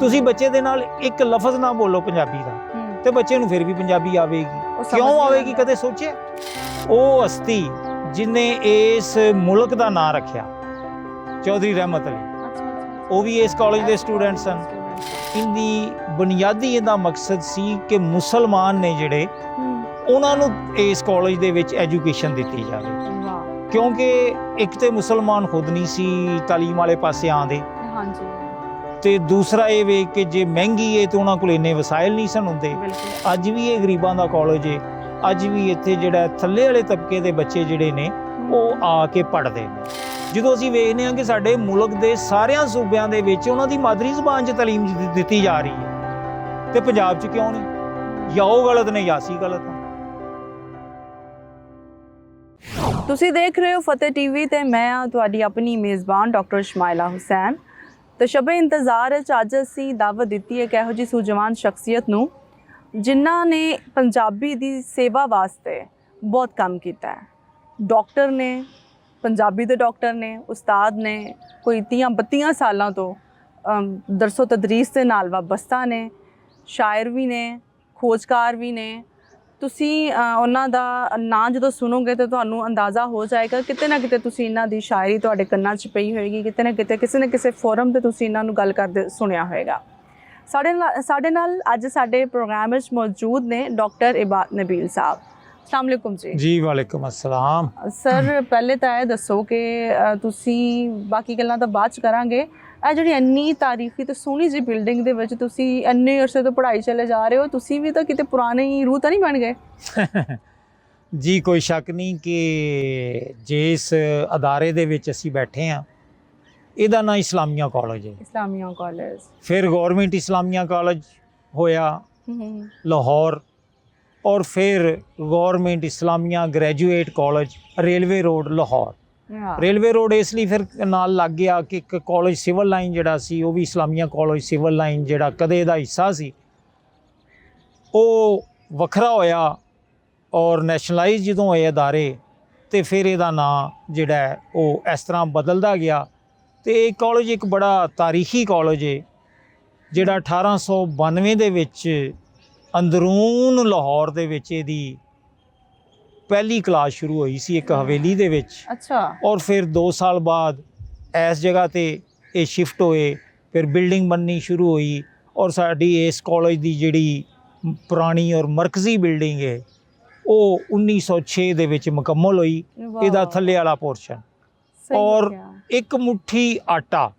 ਤੁਸੀਂ ਬੱਚੇ ਦੇ ਨਾਲ ਇੱਕ ਲਫ਼ਜ਼ ਨਾ ਬੋਲੋ ਪੰਜਾਬੀ ਦਾ ਤੇ ਬੱਚੇ ਨੂੰ ਫਿਰ ਵੀ ਪੰਜਾਬੀ ਆਵੇਗੀ। ਕਿਉਂ ਆਵੇਗੀ। ਕਦੇ ਸੋਚਿਆ? ਉਹ ਹਸਤੀ ਜਿਨੇ ਇਸ ਮੁਲਕ ਦਾ ਨਾਂ ਰੱਖਿਆ ਚੌਧਰੀ ਰਹਿਮਤ ਅਲੀ। ਉਹ ਵੀ ਇਸ ਕਾਲਜ ਦੇ ਸਟੂਡੈਂਟ ਸਨ। ਇਹਦੀ ਬੁਨਿਆਦੀ ਇਹਦਾ ਮਕਸਦ ਸੀ ਕਿ ਮੁਸਲਮਾਨ ਨੇ ਜਿਹੜੇ ਉਹਨਾਂ ਨੂੰ ਇਸ ਕਾਲਜ ਦੇ ਵਿੱਚ ਐਜੂਕੇਸ਼ਨ ਦਿੱਤੀ ਜਾਵੇ। ਕਿਉਂਕਿ ਇੱਕ ਤੇ ਮੁਸਲਮਾਨ ਖੁਦ ਨਹੀਂ ਸੀ ਤਾਲੀਮ ਵਾਲੇ ਪਾਸੇ ਆਂਦੇ ਹਾਂਜੀ। ਤੇ ਦੂਸਰਾ ਇਹ ਵੇ ਕਿ ਜੇ ਮਹਿੰਗੀ ਹੈ ਤੇ ਉਹਨਾਂ ਕੋਲ ਇੰਨੇ ਵਸਾਇਲ ਨਹੀਂ ਸਨ ਹੁੰਦੇ। ਅੱਜ ਵੀ ਇਹ ਗਰੀਬਾਂ ਦਾ ਕਾਲਜ ਹੈ ਅੱਜ ਵੀ ਇੱਥੇ ਜਿਹੜਾ ਥੱਲੇ ਵਾਲੇ ਤਬਕੇ ਦੇ ਬੱਚੇ ਜਿਹੜੇ ਨੇ ਉਹ ਆ ਕੇ ਪੜ੍ਹਦੇ ਨੇ। ਜਦੋਂ ਅਸੀਂ ਵੇਖਦੇ ਹਾਂ ਕਿ ਸਾਡੇ ਮੁਲਕ ਦੇ ਸਾਰਿਆਂ ਸੂਬਿਆਂ ਦੇ ਵਿੱਚ ਉਹਨਾਂ ਦੀ ਮਾਦਰੀ ਜ਼ੁਬਾਨ 'ਚ ਤਾਲੀਮ ਦਿੱ- ਦਿੱਤੀ ਜਾ ਰਹੀ ਹੈ ਤੇ ਪੰਜਾਬ 'ਚ ਕਿਉਂ ਨਹੀਂ? ਜਾਂ ਉਹ ਗਲਤ ਨੇ ਜਾਂ ਅਸੀਂ ਗਲਤ ਤੁਸੀਂ ਦੇਖ ਰਹੇ ਹੋ ਫਤਿਹ ਟੀਵੀ ਤੇ ਮੈਂ ਹਾਂ ਤੁਹਾਡੀ ਆਪਣੀ ਮੇਜ਼ਬਾਨ ਡਾਕਟਰ ਸ਼ਮਾਇਲਾ ਹੁਸੈਨ। ਤੇ ਸ਼ਬੇ ਇੰਤਜ਼ਾਰ 'ਚ ਅੱਜ ਅਸੀਂ ਦਾਵਤ ਦਿੱਤੀ ਹੈ ਕਿ ਇਹੋ ਜਿਹੀ ਸੂਝਵਾਨ ਸ਼ਖਸੀਅਤ ਨੂੰ ਜਿਨ੍ਹਾਂ ਨੇ ਪੰਜਾਬੀ ਦੀ ਸੇਵਾ ਵਾਸਤੇ ਬਹੁਤ ਕੰਮ ਕੀਤਾ ਹੈ। ਡਾਕਟਰ ਨੇ, ਪੰਜਾਬੀ ਦੇ ਡਾਕਟਰ ਨੇ, ਉਸਤਾਦ ਨੇ, ਕੋਈ 30 32 ਸਾਲਾਂ ਤੋਂ ਦਰਸੋ ਤਦਰੀਸ ਦੇ ਨਾਲ ਵਾਬਸਤਾ ਨੇ, ਸ਼ਾਇਰ ਵੀ ਨੇ, ਖੋਜਕਾਰ ਵੀ ਨੇ ਤੁਸੀਂ ਉਹਨਾਂ ਦਾ ਨਾਂ ਜਦੋਂ ਸੁਣੋਗੇ ਤਾਂ ਤੁਹਾਨੂੰ ਅੰਦਾਜ਼ਾ ਹੋ ਜਾਏਗਾ। ਕਿਤੇ ਨਾ ਕਿਤੇ ਤੁਸੀਂ ਇਹਨਾਂ ਦੀ ਸ਼ਾਇਰੀ ਤੁਹਾਡੇ ਕੰਨਾਂ 'ਚ ਪਈ ਹੋਏਗੀ। ਕਿਤੇ ਨਾ ਕਿਤੇ ਕਿਸੇ ਨਾ ਕਿਸੇ ਫੋਰਮ ਤੇ ਤੁਸੀਂ ਇਹਨਾਂ ਨੂੰ ਗੱਲ ਕਰਦੇ ਸੁਣਿਆ ਹੋਏਗਾ। ਸਾਡੇ ਨਾਲ ਸਾਡੇ ਨਾਲ ਅੱਜ ਸਾਡੇ ਪ੍ਰੋਗਰਾਮ ਵਿੱਚ ਮੌਜੂਦ ਨੇ ਡਾਕਟਰ ਇਬਾਦ ਨਬੀਲ ਸਾਹਿਬ। ਅਸਲਾਮ ਅਲੈਕੁਮ ਜੀ। ਜੀ ਵਾਲੇਕੁਮ ਅਸਲਾਮ। ਸਰ ਪਹਿਲੇ ਤਾਂ ਇਹ ਦੱਸੋ ਕਿ ਤੁਸੀਂ ਬਾਕੀ ਗੱਲਾਂ ਤਾਂ ਬਾਅਦ ਚ ਕਰਾਂਗੇ। ਇਹ ਜਿਹੜੀ ਇੰਨੀ ਤਾਰੀਖੀ ਤੇ ਸੋਹਣੀ ਜਿਹੀ ਬਿਲਡਿੰਗ ਦੇ ਵਿੱਚ ਤੁਸੀਂ ਇੰਨੇ ਅਰਸੇ ਤੋਂ ਪੜ੍ਹਾਈ ਚਲੇ ਜਾ ਰਹੇ ਹੋ ਤੁਸੀਂ ਵੀ ਤਾਂ ਕਿਤੇ ਪੁਰਾਣੇ ਹੀ ਰੂਹ ਤਾਂ ਨਹੀਂ ਬਣ ਗਏ? ਜੀ ਕੋਈ ਸ਼ੱਕ ਨਹੀਂ ਕਿ ਜਿਸ ਅਦਾਰੇ ਦੇ ਵਿੱਚ ਅਸੀਂ ਬੈਠੇ ਹਾਂ ਇਹਦਾ ਨਾਂ ਇਸਲਾਮੀਆ ਕਾਲਜ ਹੈ। ਇਸਲਾਮੀਆ ਕਾਲਜ ਫਿਰ ਗਵਰਨਮੈਂਟ ਇਸਲਾਮੀਆ ਕਾਲਜ ਹੋਇਆ ਲਾਹੌਰ ਔਰ ਫਿਰ government Islamia graduate college railway road Lahore. Railway road ਇਸ ਲਈ ਫਿਰ ਨਾਲ ਲੱਗ ਗਿਆ ਕਿ ਇੱਕ ਕਾਲਜ ਸਿਵਲ ਲਾਈਨ ਜਿਹੜਾ ਸੀ, ਉਹ ਵੀ ਇਸਲਾਮੀਆ ਕਾਲਜ ਸਿਵਲ ਲਾਈਨ ਜਿਹੜਾ ਕਦੇ ਦਾ ਹਿੱਸਾ ਸੀ, ਉਹ ਵੱਖਰਾ ਹੋਇਆ ਔਰ ਨੈਸ਼ਨਲਾਈਜ਼ ਜਦੋਂ ਹੋਏ ਅਦਾਰੇ ਤੇ ਫਿਰ ਇਹਦਾ ਨਾਂ ਜਿਹੜਾ ਉਹ ਇਸ ਤਰ੍ਹਾਂ ਬਦਲਦਾ ਗਿਆ ਤੇ ਇਹ ਕਾਲਜ ਇੱਕ ਬੜਾ ਤਾਰੀਖੀ ਕਾਲਜ ਹੈ ਜਿਹੜਾ 1892 ਦੇ ਵਿੱਚ ਅੰਦਰੂਨ ਲਾਹੌਰ ਦੇ ਵਿੱਚ ਇਹਦੀ ਪਹਿਲੀ ਕਲਾਸ ਸ਼ੁਰੂ ਹੋਈ ਸੀ ਇੱਕ ਹਵੇਲੀ ਦੇ ਵਿੱਚ। ਅੱਛਾ। ਔਰ ਫਿਰ 2 ਸਾਲ ਬਾਅਦ ਇਸ ਜਗ੍ਹਾ ਤੇ ਇਹ ਸ਼ਿਫਟ ਹੋਏ ਫਿਰ ਬਿਲਡਿੰਗ ਬਣਨੀ ਸ਼ੁਰੂ ਹੋਈ ਔਰ ਸਾਡੀ ਇਸ ਕਾਲਜ ਦੀ ਜਿਹੜੀ ਪੁਰਾਣੀ ਔਰ ਮਰਕਜ਼ੀ ਬਿਲਡਿੰਗ ਹੈ ਉਹ 1906 ਦੇ ਵਿੱਚ ਮੁਕੰਮਲ ਹੋਈ। ਇਹਦਾ ਥੱਲੇ ਵਾਲਾ ਪੋਰਸ਼ਨ ਔਰ। ਇੱਕ ਮੁਠੀ ਆਟਾ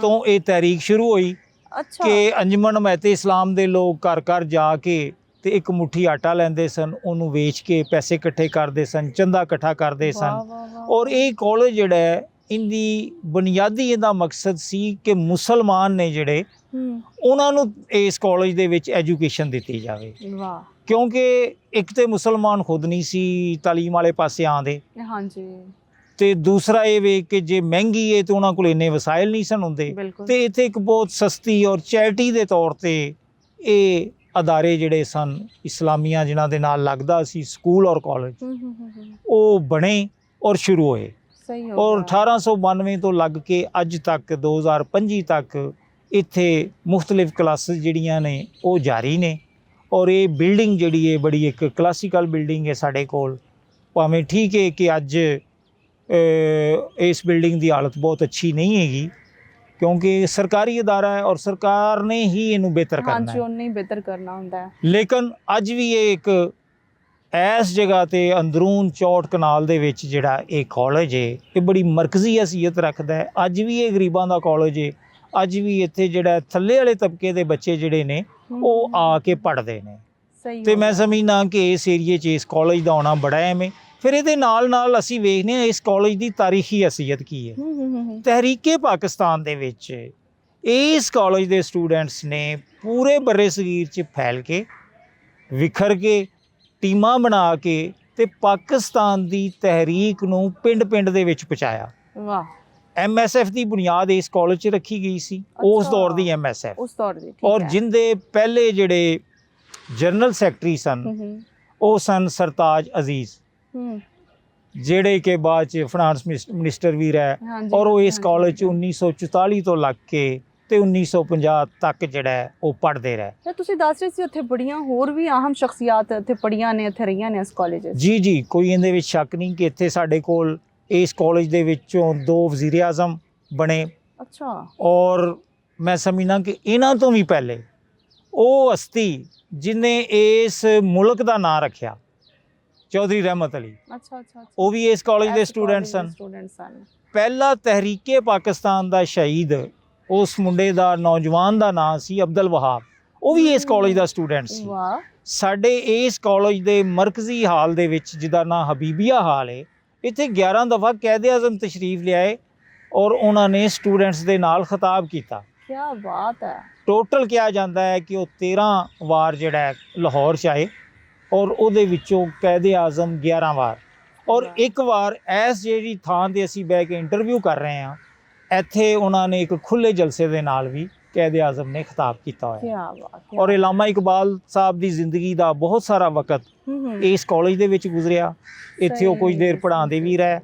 ਤੋਂ ਇਹ ਤਹਿਰੀਕ ਸ਼ੁਰੂ ਹੋਈ ਅੱਛਾ। ਕਿ ਅੰਜਮਨ ਮਹਿਤੇ ਇਸਲਾਮ ਦੇ ਲੋਕ ਘਰ ਘਰ ਜਾ ਕੇ ਤੇ ਇੱਕ ਮੁਠੀ ਆਟਾ ਲੈਂਦੇ ਸਨ ਉਹਨੂੰ ਵੇਚ ਕੇ ਪੈਸੇ ਇਕੱਠੇ ਕਰਦੇ ਸਨ ਚੰਦਾ ਇਕੱਠਾ ਕਰਦੇ ਸਨ। ਔਰ ਇਹ ਕਾਲਜ ਜਿਹੜਾ ਹੈ ਇਹਦੀ ਬੁਨਿਆਦੀ ਇਹਦਾ ਮਕਸਦ ਸੀ ਕਿ ਮੁਸਲਮਾਨ ਨੇ ਜਿਹੜੇ ਉਹਨਾਂ ਨੂੰ ਇਸ ਕਾਲਜ ਦੇ ਵਿੱਚ ਐਜੂਕੇਸ਼ਨ ਦਿੱਤੀ ਜਾਵੇ। ਵਾਹ। ਕਿਉਂਕਿ ਇੱਕ ਤੇ ਮੁਸਲਮਾਨ ਖੁਦ ਨਹੀਂ ਸੀ ਤਾਲੀਮ ਵਾਲੇ ਪਾਸੇ ਆਂਦੇ ਹਾਂਜੀ। ਤੇ ਦੂਸਰਾ ਇਹ ਵੇ ਕਿ ਜੇ ਮਹਿੰਗੀ ਹੈ ਤੇ ਉਹਨਾਂ ਕੋਲ ਇੰਨੇ ਵਸਾਇਲ ਨਹੀਂ ਸਨ ਹੁੰਦੇ। ਤੇ ਇੱਥੇ ਇੱਕ ਬਹੁਤ ਸਸਤੀ ਔਰ ਚੈਰਿਟੀ ਦੇ ਤੌਰ ਤੇ ਇਹ ਅਦਾਰੇ ਜਿਹੜੇ ਸਨ ਇਸਲਾਮੀਆਂ ਜਿਨ੍ਹਾਂ ਦੇ ਨਾਲ ਲੱਗਦਾ ਸੀ ਸਕੂਲ ਔਰ ਕਾਲਜ ਉਹ ਬਣੇ ਔਰ ਸ਼ੁਰੂ ਹੋਏ। ਸਹੀ ਹੋ ਔਰ ਗਿਆ। 1892 ਤੋਂ ਲੱਗ ਕੇ ਅੱਜ ਤੱਕ 2025 ਤੱਕ ਇੱਥੇ ਮੁxtਲਿਫ ਕਲਾਸਿਸ ਜਿਹੜੀਆਂ ਨੇ ਉਹ ਜਾਰੀ ਨੇ। ਔਰ ਇਹ ਬਿਲਡਿੰਗ ਜਿਹੜੀ ਹੈ ਬੜੀ ਇੱਕ ਕਲਾਸੀਕਲ ਬਿਲਡਿੰਗ ਹੈ ਸਾਡੇ ਕੋਲ। ਭਾਵੇਂ ਠੀਕ ਹੈ ਕਿ ਅੱਜ ਇਸ ਬਿਲਡਿੰਗ ਦੀ ਹਾਲਤ ਬਹੁਤ ਅੱਛੀ ਨਹੀਂ ਹੈਗੀ ਕਿਉਂਕਿ ਸਰਕਾਰੀ ਅਦਾਰਾ ਹੈ ਔਰ ਸਰਕਾਰ ਨੇ ਹੀ ਇਹਨੂੰ ਬਿਹਤਰ ਕਰਨਾ ਹਾਂਜੀ ਹੈ। ਉਹਨੇ ਹੀ ਬਿਹਤਰ ਕਰਨਾ ਹੁੰਦਾ ਹੈ। ਲੇਕਿਨ ਅੱਜ ਵੀ ਇਹ ਇੱਕ ਇਸ ਜਗ੍ਹਾ ਤੇ ਅੰਦਰੂਨ ਚੌਟ ਕਨਾਲ ਦੇ ਵਿੱਚ ਜਿਹੜਾ ਇਹ ਕਾਲਜ ਹੈ ਇਹ ਬੜੀ ਮਰਕਜ਼ੀ ਹਸੀਅਤ ਰੱਖਦਾ ਹੈ। ਅੱਜ ਵੀ ਇਹ ਗਰੀਬਾਂ ਦਾ ਕਾਲਜ ਹੈ। ਅੱਜ ਵੀ ਇੱਥੇ ਜਿਹੜਾ ਥੱਲੇ ਵਾਲੇ ਤਬਕੇ ਦੇ ਬੱਚੇ ਜਿਹੜੇ ਨੇ ਉਹ ਆ ਕੇ ਪੜ੍ਹਦੇ ਨੇ। ਤੇ ਮੈਂ। ਸਮਝਦਾ ਕਿ ਇਸ ਏਰੀਏ 'ਚ ਇਸ ਕਾਲਜ ਦਾ ਆਉਣਾ ਬੜਾ ਹੈ। ਫਿਰ ਇਹਦੇ ਨਾਲ ਨਾਲ ਅਸੀਂ ਵੇਖਦੇ ਹਾਂ ਇਸ ਕਾਲਜ ਦੀ ਤਾਰੀਖੀ ਹਸੀਅਤ ਕੀ ਹੈ। ਤਹਿਰੀਕੇ ਪਾਕਿਸਤਾਨ ਦੇ ਵਿੱਚ ਇਸ ਕਾਲਜ ਦੇ ਸਟੂਡੈਂਟਸ ਨੇ ਪੂਰੇ ਬਰੇ ਸਗੀਰ 'ਚ ਫੈਲ ਕੇ ਵਿਖਰ ਕੇ ਟੀਮਾਂ ਬਣਾ ਕੇ ਤੇ ਪਾਕਿਸਤਾਨ ਦੀ ਤਹਿਰੀਕ ਨੂੰ ਪਿੰਡ-ਪਿੰਡ ਦੇ ਵਿੱਚ ਪਹੁੰਚਾਇਆ। ਵਾਹ। ਐਮਐਸਐਫ ਦੀ ਬੁਨਿਆਦ ਇਸ ਕਾਲਜ 'ਚ ਰੱਖੀ ਗਈ ਸੀ। ਉਸ। ਦੌਰ ਦੀ ਐਮਐਸਐਫ ਉਸ ਦੌਰ ਦੀ ਔਰ। ਜਿੰਦੇ ਪਹਿਲੇ ਜਿਹੜੇ ਜਨਰਲ ਸੈਕਟਰੀ ਸਨ ਉਹ ਸਨ ਸਰਤਾਜ ਅਜ਼ੀਜ਼। ਜਿਹੜੇ ਕਿ ਬਾਅਦ ਚ ਫਾਈਨਾਂਸ ਮਿਨਿਸਟਰ ਵੀ ਰਹੇ। ਔਰ ਉਹ ਇਸ ਕਾਲਜ ਚ ਹਾਂਜੀ। 1944 ਤੋਂ ਲੱਗ ਕੇ ਤੇ 1950 ਤੱਕ ਜਿਹੜਾ ਉਹ ਪੜ੍ਹਦੇ ਰਹੇ। ਤੇ ਤੁਸੀਂ ਦੱਸ ਰਹੇ ਸੀ ਉੱਥੇ ਬੜੀਆਂ ਹੋਰ ਵੀ ਅਹਮ ਸ਼ਖਸੀਅਤ ਇੱਥੇ ਪੜੀਆਂ ਨੇ ਇੱਥੇ ਰਹੀਆਂ ਨੇ ਇਸ ਕਾਲਜ 'ਚ? ਜੀ ਜੀ ਕੋਈ ਇਹਦੇ ਵਿੱਚ ਸ਼ੱਕ ਨਹੀਂ ਕਿ ਇੱਥੇ ਸਾਡੇ ਕੋਲ ਇਸ ਕਾਲਜ ਦੇ ਵਿੱਚੋਂ ਦੋ ਵਜ਼ੀਰ ਆਜ਼ਮ ਬਣੇ। ਅੱਛਾ। ਔਰ ਮੈਂ ਸਮਝਣਾ ਕਿ ਇਹਨਾਂ ਤੋਂ ਵੀ ਪਹਿਲੇ ਉਹ ਹਸਤੀ ਜਿਨੇ ਇਸ ਮੁਲਕ ਦਾ ਨਾਂ ਰੱਖਿਆ ਚੌਧਰੀ ਰਹਿਮਤ ਅਲੀ। ਅੱਛਾ ਅੱਛਾ ਉਹ ਵੀ ਇਸ ਕਾਲਜ ਦੇ ਸਟੂਡੈਂਟ ਸਨ। ਸਟੂਡੈਂਟ ਸਨ। ਪਹਿਲਾ ਤਹਿਰੀਕੇ ਪਾਕਿਸਤਾਨ ਦਾ ਸ਼ਹੀਦ ਉਸ ਮੁੰਡੇ ਦਾ ਨੌਜਵਾਨ ਦਾ ਨਾਂ ਸੀ ਅਬਦੁਲ ਵਹਾਬ। ਉਹ ਵੀ ਇਸ ਕਾਲਜ ਦਾ ਸਟੂਡੈਂਟ ਸੀ। ਵਾਹ। ਸਾਡੇ ਇਸ ਕਾਲਜ ਦੇ ਮਰਕਜ਼ੀ ਹਾਲ ਦੇ ਵਿੱਚ ਜਿਹਦਾ ਨਾਂ ਹਬੀਬੀਆ ਹਾਲ ਹੈ ਇੱਥੇ 11 ਦਫਾ ਕੈਦ ਆਜ਼ਮ ਤਸ਼ਰੀਫ ਲਿਆਏ ਔਰ ਉਹਨਾਂ ਨੇ ਸਟੂਡੈਂਟਸ ਦੇ ਨਾਲ ਖਿਤਾਬ ਕੀਤਾ। ਕੀ ਬਾਤ ਹੈ। ਟੋਟਲ ਕਿਹਾ ਜਾਂਦਾ ਹੈ ਕਿ ਉਹ 13 ਵਾਰ ਜਿਹੜਾ ਲਾਹੌਰ 'ਚ ਆਏ। ਔਰ ਉਹਦੇ ਵਿੱਚੋਂ ਕੈਦ ਆਜ਼ਮ 11 ਵਾਰ। ਔਰ ਇੱਕ ਵਾਰ ਐਸ ਜਿਹੜੀ ਥਾਂ ਤੇ ਅਸੀਂ ਬਹਿ ਕੇ ਇੰਟਰਵਿਊ ਕਰ ਰਹੇ ਹਾਂ ਇੱਥੇ ਉਹਨਾਂ ਨੇ ਇੱਕ ਖੁੱਲੇ ਜਲਸੇ ਦੇ ਨਾਲ ਵੀ ਕੈਦ ਆਜ਼ਮ ਨੇ ਖਿਤਾਬ ਕੀਤਾ ਹੋਇਆ। ਕੀ ਹੈ। ਔਰ ਇਲਾਮਾ ਇਕਬਾਲ ਸਾਹਿਬ ਦੀ ਜ਼ਿੰਦਗੀ ਦਾ ਬਹੁਤ ਸਾਰਾ ਵਕਤ। ਇਸ ਕਾਲਜ ਦੇ ਵਿੱਚ ਗੁਜ਼ਰਿਆ। ਇੱਥੇ ਉਹ ਕੁਝ ਦੇਰ ਪੜ੍ਹਾਉਂਦੇ ਵੀ ਰਹੇ।